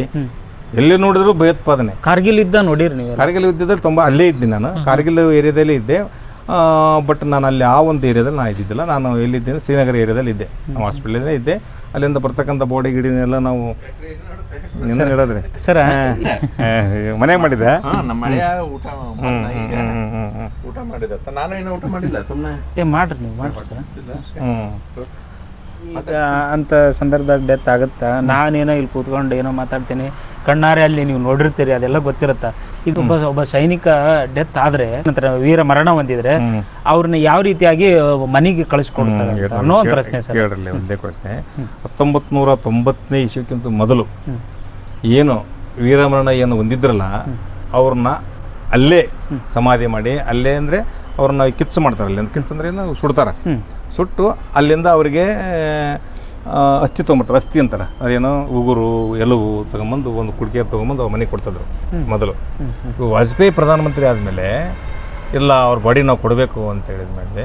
Speaker 1: ಎಲ್ಲಿ ನೋಡಿದ್ರು ಭಯೋತ್ಪಾದನೆ.
Speaker 2: ಕಾರ್ಗಿಲ್ ಇದ್ದ ನೋಡಿರಿ ನೀವು
Speaker 1: ಕಾರ್ಗಿಲ್ ಯುದ್ಧದಲ್ಲಿ ತುಂಬ ಅಲ್ಲೇ ಇದ್ದೆ ನಾನು. ಕಾರ್ಗಿಲ್ ಏರಿಯಾದಲ್ಲಿ ಇದ್ದೆ. ಬಟ್ ನಾನು ಅಲ್ಲಿ ಆ ಒಂದು ಏರಿಯಾದಲ್ಲಿ ನಾನು ಇದ್ದಿದ್ದಿಲ್ಲ. ನಾನು ಎಲ್ಲಿದ್ದೇನೆ? ಶ್ರೀನಗರ ಏರಿಯಾದಲ್ಲಿ ಇದ್ದೆ. ನಾವು ಹಾಸ್ಪಿಟಲಲ್ಲೇ ಇದ್ದೆ. ಅಲ್ಲಿಂದ ಬರ್ತಕ್ಕಂಥ ಬಾಡಿ ಗಿಡಿನೆಲ್ಲ ನಾವು ಹೇಳಿದ್ರೆ
Speaker 2: ಸರ
Speaker 1: ಮನೆಗೆ
Speaker 3: ಮಾಡಿದೆ ಊಟ ಊಟ ಮಾಡಿದ ನಾನು ಏನೋ ಊಟ ಮಾಡಿಲ್ಲ ಸುಮ್ಮನೆ
Speaker 2: ಏ ಮಾಡ್ರಿ ನೀವು ಮಾಡ್ರಿ ಸರ್.
Speaker 1: ಹ್ಞೂ
Speaker 2: ಈಗ ಅಂತ ಸಂದರ್ಭದಾಗ ಡೆತ್ ಆಗುತ್ತಾ? ನಾನೇನೋ ಇಲ್ಲಿ ಕೂತ್ಕೊಂಡು ಏನೋ ಮಾತಾಡ್ತೀನಿ. ಕಣ್ಣಾರೆ ಅಲ್ಲಿ ನೀವು ನೋಡಿರ್ತೀರಿ ಅದೆಲ್ಲ ಗೊತ್ತಿರುತ್ತಾ? ಈಗ ಒಬ್ಬ ಒಬ್ಬ ಸೈನಿಕ ಡೆತ್ ಆದ್ರೆ ನಂತರ ವೀರ ಮರಣ ಹೊಂದಿದ್ರೆ ಅವ್ರನ್ನ ಯಾವ ರೀತಿಯಾಗಿ ಮನೆಗೆ ಕಳಿಸ್ಕೊಡ್ತಾರೆ ಅನ್ನೋ ಒಂದು ಪ್ರಶ್ನೆ ಸರ್.
Speaker 1: ಕೇಳಿರಲಿ ಒಂದೇ ಪ್ರಶ್ನೆ ಹತ್ತೊಂಬತ್ತು ನೂರ ತೊಂಬತ್ತನೇ ಇಸ್ವಿಕ್ಕಿಂತ ಮೊದಲು ಏನು ವೀರಮರಣ ಏನು ಹೊಂದಿದ್ರಲ್ಲ ಅವ್ರನ್ನ ಅಲ್ಲೇ ಸಮಾಧಿ ಮಾಡಿ ಅಲ್ಲೇ ಅಂದರೆ ಅವ್ರನ್ನ ಕಿಚ್ಚು ಮಾಡ್ತಾರೆ. ಅಲ್ಲಿ ಕಿಚ್ಚು ಅಂದ್ರೆ ಏನು ಸುಡ್ತಾರೆ. ಸುಟ್ಟು ಅಲ್ಲಿಂದ ಅವರಿಗೆ ಅಸ್ತಿತ್ವ ಅಸ್ಥಿ ಅಸ್ತಿ ಅಸ್ಥಿ ಅಂತಾರೆ. ಅದೇನು ಉಗುರು ಎಲುಬು ತಗೊಂಬಂದು ಒಂದು ಕುಡಿಕೆ ತೊಗೊಂಬಂದು ಅವ್ರ ಮನೆಗೆ ಕೊಡ್ತಿದ್ರು ಮೊದಲು. ವಾಜಪೇಯಿ ಪ್ರಧಾನಮಂತ್ರಿ ಆದಮೇಲೆ ಇಲ್ಲ ಅವ್ರ ಬಾಡಿ ನಾವು ಕೊಡಬೇಕು ಅಂತ ಹೇಳಿದ್ಮೇಲೆ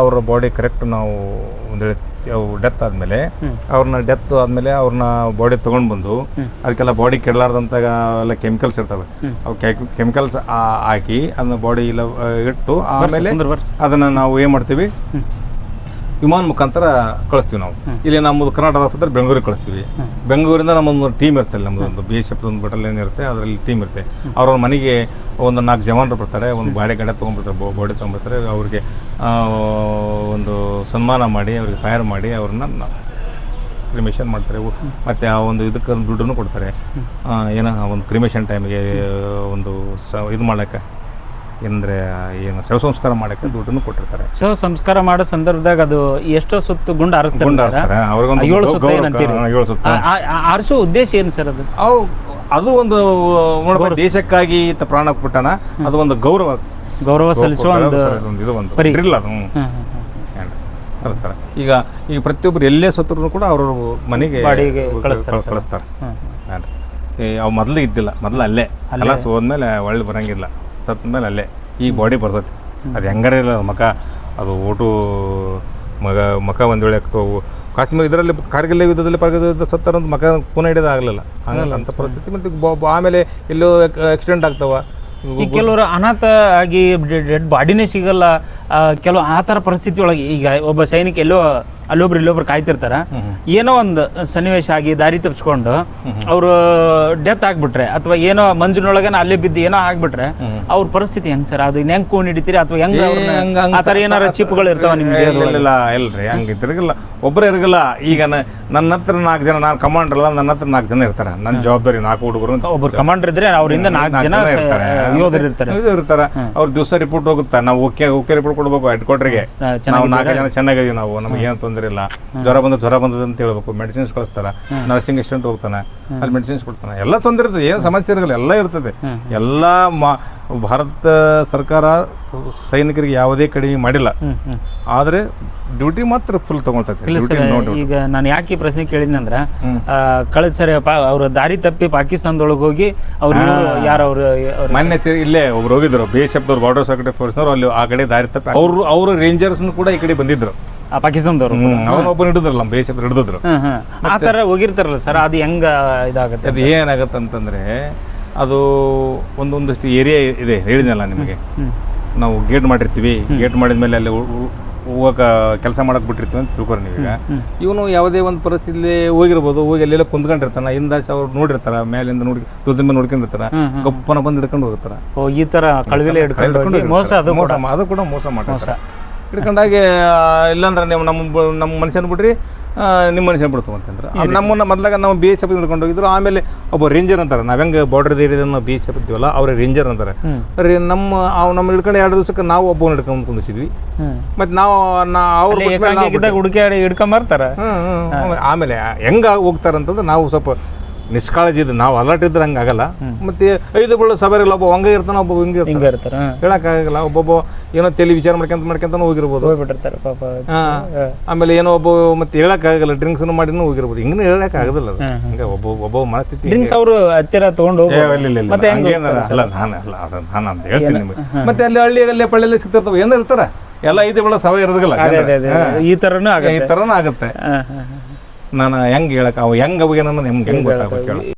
Speaker 1: ಅವ್ರ ಬಾಡಿ ಕರೆಕ್ಟ್ ನಾವು ಒಂದು ಅವು ಡೆತ್ ಆದಮೇಲೆ ಅವ್ರನ್ನ ಡೆತ್ ಆದಮೇಲೆ ಅವ್ರನ್ನ ಬಾಡಿ ತೊಗೊಂಡು ಬಂದು ಅದಕ್ಕೆಲ್ಲ ಬಾಡಿ ಕೆಡಲಾರ್ದಂತ ಎಲ್ಲ ಕೆಮಿಕಲ್ಸ್ ಇರ್ತವೆ. ಅವು ಕೆಮಿಕಲ್ಸ್ ಹಾಕಿ ಅದನ್ನ ಬಾಡಿ ಇಲ್ಲ ಇಟ್ಟು ಆಮೇಲೆ ಅದನ್ನು ನಾವು ಏನು ಮಾಡ್ತೀವಿ? ವಿಮಾನ ಮುಖಾಂತರ ಕಳಿಸ್ತೀವಿ ನಾವು. ಇಲ್ಲಿ ನಮ್ಮದು ಕರ್ನಾಟಕ ಆಸ್ಪತ್ರೆ ಬೆಂಗಳೂರಿಗೆ ಕಳಿಸ್ತೀವಿ. ಬೆಂಗಳೂರಿಂದ ನಮ್ಮೊಂದು ಟೀಮ್ ಇರುತ್ತೆ ನಮ್ಮದೊಂದು ಬಿ ಎಸ್ ಎಫ್ ಒಂದು ಬಟಾಲಿಯನ್ ಇರುತ್ತೆ ಅದರಲ್ಲಿ ಟೀಮ್ ಇರುತ್ತೆ. ಅವ್ರವ್ರ ಮನೆಗೆ ಒಂದು ನಾಲ್ಕು ಜವಾನರು ಬರ್ತಾರೆ ಒಂದು ಬಾಡಿ ಗಡೆ ತೊಗೊಂಡ್ಬಿಡ್ತಾರೆ ಬಾಡಿ ತೊಗೊಂಡ್ಬಿಡ್ತಾರೆ. ಅವ್ರಿಗೆ ಒಂದು ಸನ್ಮಾನ ಮಾಡಿ ಅವ್ರಿಗೆ ಫೈರ್ ಮಾಡಿ ಅವ್ರನ್ನ ಕ್ರಿಮೇಷನ್ ಮಾಡ್ತಾರೆ. ಮತ್ತು ಆ ಒಂದು ಇದಕ್ಕೆ ಒಂದು ದುಡ್ಡನ್ನು ಕೊಡ್ತಾರೆ. ಏನೋ ಒಂದು ಕ್ರಿಮೇಷನ್ ಟೈಮಿಗೆ ಒಂದು ಸ ಇದು ಮಾಡೋಕ್ಕೆ ಏನಂದರೆ ಏನು ಶವ ಸಂಸ್ಕಾರ ಮಾಡೋಕ್ಕೆ ದುಡ್ಡನ್ನು ಕೊಟ್ಟಿರ್ತಾರೆ.
Speaker 2: ಶವ ಸಂಸ್ಕಾರ ಮಾಡೋ ಸಂದರ್ಭದಾಗ ಅದು ಎಷ್ಟೋ ಸುತ್ತು ಗುಂಡು ಆರಿಸೋ ಉದ್ದೇಶ ಏನು ಸರ್ ಅದು?
Speaker 1: ಅವು ಅದು ಒಂದು ದೇಶಕ್ಕಾಗಿ ಪ್ರಾಣ ಕೊಟ್ಟಣ ಅದು ಒಂದು ಗೌರವ.
Speaker 2: ಗೌರವ ಸಲ್ಲಿಸುವ
Speaker 1: ಇದು ಒಂದು. ಡ್ರಿಲ್ ಅದು. ಕಳಿಸ್ತಾರೆ ಈಗ ಈ ಪ್ರತಿಯೊಬ್ಬರು ಎಲ್ಲೇ ಸತ್ರು ಕೂಡ ಅವ್ರ ಮನೆಗೆ
Speaker 2: ಕಳಿಸ್ತಾರೆ
Speaker 1: ಅವು ಮೊದಲು ಇದ್ದಿಲ್ಲ. ಮೊದಲು ಅಲ್ಲೇ. ಅಲ್ಲ. ಹೋದ್ಮೇಲೆ ಒಳ್ಳೆ ಬರಂಗಿಲ್ಲ. ಸತ್ತ ಮೇಲೆ ಅಲ್ಲೇ ಈ ಬಾಡಿ ಬರ್ತೈತಿ. ಅದು ಹೆಂಗಾರ ಇಲ್ಲ ಮಕ ಅದು ಓಟು ಮಗ ಮಕ ಒಂದು ವೇಳೆ ಕಾಶ್ಮೀರ ಇದರಲ್ಲಿ ಕಾರ್ಗಿಲ್ ಯುದ್ಧದಲ್ಲಿ ಪರ್ಗದ ಸತ್ತಾರ ಮಕ ಪುನಃ ಹಿಡಿದ ಆಗಲಿಲ್ಲ. ಆಗಲ್ಲ ಅಂತ ಪರಿಸ್ಥಿತಿ ಮತ್ತು ಆಮೇಲೆ ಎಲ್ಲೋ ಆಕ್ಸಿಡೆಂಟ್ ಆಗ್ತಾವ.
Speaker 2: ಈ ಕೆಲವರು ಅನಾಥ ಆಗಿ ಡೆಡ್ ಬಾಡಿನೇ ಸಿಗಲ್ಲ. ಕೆಲವು ಆ ಥರ ಪರಿಸ್ಥಿತಿ ಒಳಗೆ ಈಗ ಒಬ್ಬ ಸೈನಿಕ ಎಲ್ಲೋ ಅಲ್ಲೊಬ್ರು ಇಲ್ಲೊಬ್ರು ಕಾಯ್ತಿರ್ತಾರ ಏನೋ ಒಂದು ಸನ್ನಿವೇಶ ಆಗಿ ದಾರಿ ತಪ್ಪಿಸ್ಕೊಂಡು ಅವರು ಡೆತ್ ಆಗ್ಬಿಟ್ರೆ ಅಥವಾ ಏನೋ ಮಂಜಿನೊಳಗೆ ಅಲ್ಲೇ ಬಿದ್ದು ಏನೋ ಆಗ್ಬಿಟ್ರೆ ಅವ್ರ ಪರಿಸ್ಥಿತಿ ಹೆಂಗ್ ಸರ್ ಅದು ಹೆಂಗ್ ಕೂನ್ ಹಿಡಿತೀರಿ ಅಥವಾ ಹೆಂಗ್
Speaker 1: ಆತರ
Speaker 2: ಆ ಥರ ಏನಾರ ಚಿಪ್ಗಳು ಇರ್ತಾವ ನಿಮ್ಗೆ
Speaker 1: ಇಲ್ಲ ಇಲ್ರಿ ಹಂಗೆ ತಿರುಗಲ್ಲ ಒಬ್ಬರೇ ಇರಗಲ್ಲ ಈಗ ನನ್ನ ಹತ್ರ ನಾಲ್ಕು ಜನ ನಾನು ಕಮಾಂಡರ್ ಅಲ್ಲ ನನ್ನ ಹತ್ರ ನಾಲ್ಕು ಜನ ಇರ್ತಾರೆ. ನನ್ನ ಜವಾಬ್ದಾರಿ ನಾಲ್ಕು ಹುಡುಗರು.
Speaker 2: ಒಬ್ಬರು ಕಮಾಂಡರ್ ಇದ್ರೆ ಅವರಿಂದ ನಾಲ್ಕು ಜನ
Speaker 1: ಇರ್ತಾರೆ.
Speaker 2: ಯೋಧರು ಇರ್ತಾರೆ.
Speaker 1: ಇದು ಇರ್ತಾರೆ. ಅವ್ರ ದಿವಸ ರಿಪೋರ್ಟ್ ಹೋಗುತ್ತೆ? ನಾವು ಓಕೆ ಓಕೆ ರಿಪೋರ್ಟ್ ಕೊಡ್ಬೇಕು ಹೆಡ್ ಕ್ವಾರ್ಟರ್ಗೆ ನಾವು ನಾಲ್ಕು ಜನ ಚೆನ್ನಾಗಿದ್ದೀವಿ ನಾವು ನಮಗೆ ಏನು ತೊಂದರೆ ಇಲ್ಲ. ಜ್ವರ ಬಂದ ಜ್ವರ ಬಂದದ ಅಂತ ಹೇಳ್ಬೇಕು. ಮೆಡಿಸಿನ್ಸ್ ಕಳಿಸ್ತಾರ. ನರ್ಸಿಂಗ್ ಅಸಿಸ್ಟೆಂಟ್ ಹೋಗ್ತಾನೆ. ಅಲ್ಲಿ ಮೆಡಿಸಿನ್ಸ್ ಕೊಡ್ತಾನೆ. ಎಲ್ಲ ತೊಂದರೆ ಇರ್ತದೆ ಏನು ಸಮಸ್ಯೆ ಇರಲ್ಲ ಎಲ್ಲ ಇರ್ತದೆ. ಎಲ್ಲ ಮಾ ಭಾರತ ಸರ್ಕಾರ ಸೈನಿಕರಿಗೆ ಯಾವುದೇ ಕಡಿಮೆ ಮಾಡಿಲ್ಲ. ಆದರೆ ಡ್ಯೂಟಿ ಮಾತ್ರ ಫುಲ್ ತಗೊಳ್ತೈತೆ
Speaker 2: ಈಗ ನಾನು ಯಾಕೆ ಪ್ರಶ್ನೆ ಕೇಳಿದ್ನಂದ್ರ ಕಳೆದ ಸರಿ ಅವ್ರ ದಾರಿ ತಪ್ಪಿ ಪಾಕಿಸ್ತಾನದೊಳಗೆ ಹೋಗಿ ಅವ್ರು ಯಾರು ಅವ್ರ
Speaker 1: ಮೊನ್ನೆ ಇಲ್ಲೇ ಒಬ್ರು ಹೋಗಿದ್ರು ಬಿ ಎಸ್ ಎಫ್ ದವ್ರು ಬಾರ್ಡರ್ ಸೆಕ್ರೆಟರಿ ಫೋರ್ಸ್ನವ್ರು ಅಲ್ಲಿ ಆ ಕಡೆ ದಾರಿ ತಪ್ಪಿ ಅವರು ಅವರು ರೇಂಜರ್ಸ್ ಕೂಡ ಈ ಕಡೆ ಬಂದಿದ್ರು.
Speaker 2: ಆ, ಪಾಕಿಸ್ತಾನದವ್ರು
Speaker 1: ಅವನೊಬ್ಬನ ಹಿಡಿದ್ರಲ್ಲ ಬಿ ಎಸ್ ಎಫ್ ಹಿಡಿದ್ರು
Speaker 2: ಆ ಥರ ಹೋಗಿರ್ತಾರಲ್ಲ ಸರ್ ಅದು ಹೆಂಗ ಇದಾಗುತ್ತೆ
Speaker 1: ಅದು ಏನಾಗತ್ತೆ ಅಂತಂದ್ರೆ ಅದು ಒಂದೊಂದಷ್ಟು ಏರಿಯಾ ಇದೆ ಹೇಳಿದ್ನಲ್ಲ ನಿಮಗೆ? ನಾವು ಗೇಟ್ ಮಾಡಿರ್ತೀವಿ. ಗೇಟ್ ಮಾಡಿದ ಮೇಲೆ ಅಲ್ಲಿ ಹೋಗಕ್ಕ ಕೆಲಸ ಮಾಡಕ್ ಬಿಟ್ಟಿರ್ತೀವಿ ಅಂತ ತಿಳ್ಕೊರಿ ನೀವೀಗ. ಇವನು ಯಾವುದೇ ಒಂದು ಪರಿಸ್ಥಿತಿ ಹೋಗಿರ್ಬೋದು ಹೋಗಿ ಅಲ್ಲೆಲ್ಲ ಕುಂತ್ಕೊಂಡಿರ್ತಾನ. ಹಿಂದ ಅವ್ರು ನೋಡಿರ್ತಾರ ಮೇಲಿಂದ ನೋಡಿ ತುದಿನ ಮೇಲೆ ನೋಡ್ಕೊಂಡಿರ್ತಾರ ಗಪ್ಪನ ಬಂದು ಹಿಡ್ಕೊಂಡು ಹೋಗ್ತಾರ.
Speaker 2: ಓ ಈ ತರ ಕಳವಿಲೆ ಹಿಡ್ಕೊಂಡು ಮೋಸ ಅದು
Speaker 1: ಮೋಸ ಅದು ಕೂಡ ಮೋಸ ಮಾಡ್ತಾರೆ. ಹಿಡ್ಕೊಂಡಾಗೆ ಇಲ್ಲಾಂದ್ರೆ ನೀವು ನಮ್ಮ ನಮ್ಮ ಮನುಷ್ಯನ ಬಿಡ್ರಿ. ನಿಮ್ಮ ಮನುಷ್ಯನ ಬಿಡ್ತೀವಿ ಅಂತಂದ್ರೆ. ನಮ್ಮನ್ನ ಮೊದ್ಲಾಗ ನಾವು ಬಿ ಎಸ್ ಎಫ್ ಹಿಡ್ಕೊಂಡು ಹೋಗಿದ್ರು ಆಮೇಲೆ ಒಬ್ಬ ರೇಂಜರ್ ಅಂತಾರೆ. ನಾವ್ ಹೆಂಗೆ ಬಾರ್ಡರ್ ಏರಿಯಾದ ನಾವು ಬಿ ಎಸ್ ಎಫ್ ಇದ್ದೀವಲ್ಲ ಅವ್ರ ರೇಂಜರ್ ಅಂತಾರೆ. ರೀ ನಮ್ಮ ಅವ್ ನಮ್ಮ ಹಿಡ್ಕೊಂಡು ಎರಡು ದಿವಸಕ್ಕೆ ನಾವು ಒಬ್ಬ ಹಿಡ್ಕೊಂಡು ಕುಂದಿಸಿದ್ವಿ ಮತ್ತು ನಾವು ಅವ್ರು
Speaker 2: ಹುಡುಕಾಡಿ ಹಿಡ್ಕೊಂಬರ್ತಾರ.
Speaker 1: ಆಮೇಲೆ ಹೆಂಗ ಹೋಗ್ತಾರಂತಂದ್ರೆ ನಾವು ಸ್ವಲ್ಪ ನಿಷ್ಕಾಳಜಿ ಇದ್ರೆ ನಾವು ಅಲರ್ಟ್ ಇದ್ರೆ ಹಂಗೆ ಆಗಲ್ಲ. ಮತ್ತೆ ಐದು ಬಳ್ಳು ಸಭೆಯಲ್ಲಿ ಒಬ್ಬ ಹಂಗೆ ಇರ್ತಾನೆ ಒಬ್ಬ ಹಿಂಗೆ
Speaker 2: ಹಿಂಗ ಇರ್ತಾರ.
Speaker 1: ಹೇಳಕ್ಕಾಗಲ್ಲ ಒಬ್ಬೊಬ್ಬ ಏನೋ ತಲೆ ವಿಚಾರ ಮಾಡ್ಕೊಂತ ಮಾಡ್ಕೊಂತಾನು ಹೋಗಿರ್ಬೋದು.
Speaker 2: ಹೋಗ್ಬಿಟ್ಟಿರ್ತಾರ ಪಾಪ.
Speaker 1: ಆಮೇಲೆ ಏನೋ ಒಬ್ಬ ಮತ್ತೆ ಹೇಳಕ್ಕಾಗಲ್ಲ ಡ್ರಿಂಕ್ಸ್ ಮಾಡಿನೂ ಹೋಗಿರ್ಬೋದು. ಹಿಂಗೆ ಹೇಳಕ್ ಆಗೋದಿಲ್ಲ ಹಂಗೆ ಒಬ್ಬ ಒಬ್ಬ ಮನಸ್ಥಿತಿ
Speaker 2: ಡ್ರಿಂಕ್ಸ್ ಅವರು ಹತ್ತಿರ ತಗೊಂಡು. ಮತ್ತೆ.
Speaker 1: ಅಲ್ಲ ನಾನು ಅಲ್ಲ ನಾನು ಅಂತ ಹೇಳ್ತೀನಿ ನಿಮಗೆ. ಮತ್ತೆ ಅಲ್ಲಿ ಹಳ್ಳಿಯಲ್ಲಿ ಪಳ್ಳಿಯಲ್ಲಿ ಸಿಗ್ತಿರ್ತಾವೆ. ಏನೋ ಇರ್ತಾರ? ಎಲ್ಲ ಐದು ಬಳ್ಳ ಸವ ಇರೋದಿಲ್ಲ.
Speaker 2: ಈ ಅದೇ ಆಗುತ್ತೆ ಈ ತರನು
Speaker 1: ಈ
Speaker 2: ಆಗತ್ತೆ.
Speaker 1: ಥರನೂ ಆಗುತ್ತೆ. ನಾನು ಹೆಂಗೆ ಹೇಳಕ್ಕೆ ಅವು ಹೆಂಗೆ ಅವಾಗ ಏನೋ ನಿಮ್ಗೆ ಹೆಂಗೆ ಗೊತ್ತಾಗ್ಬೇಕು ಹೇಳು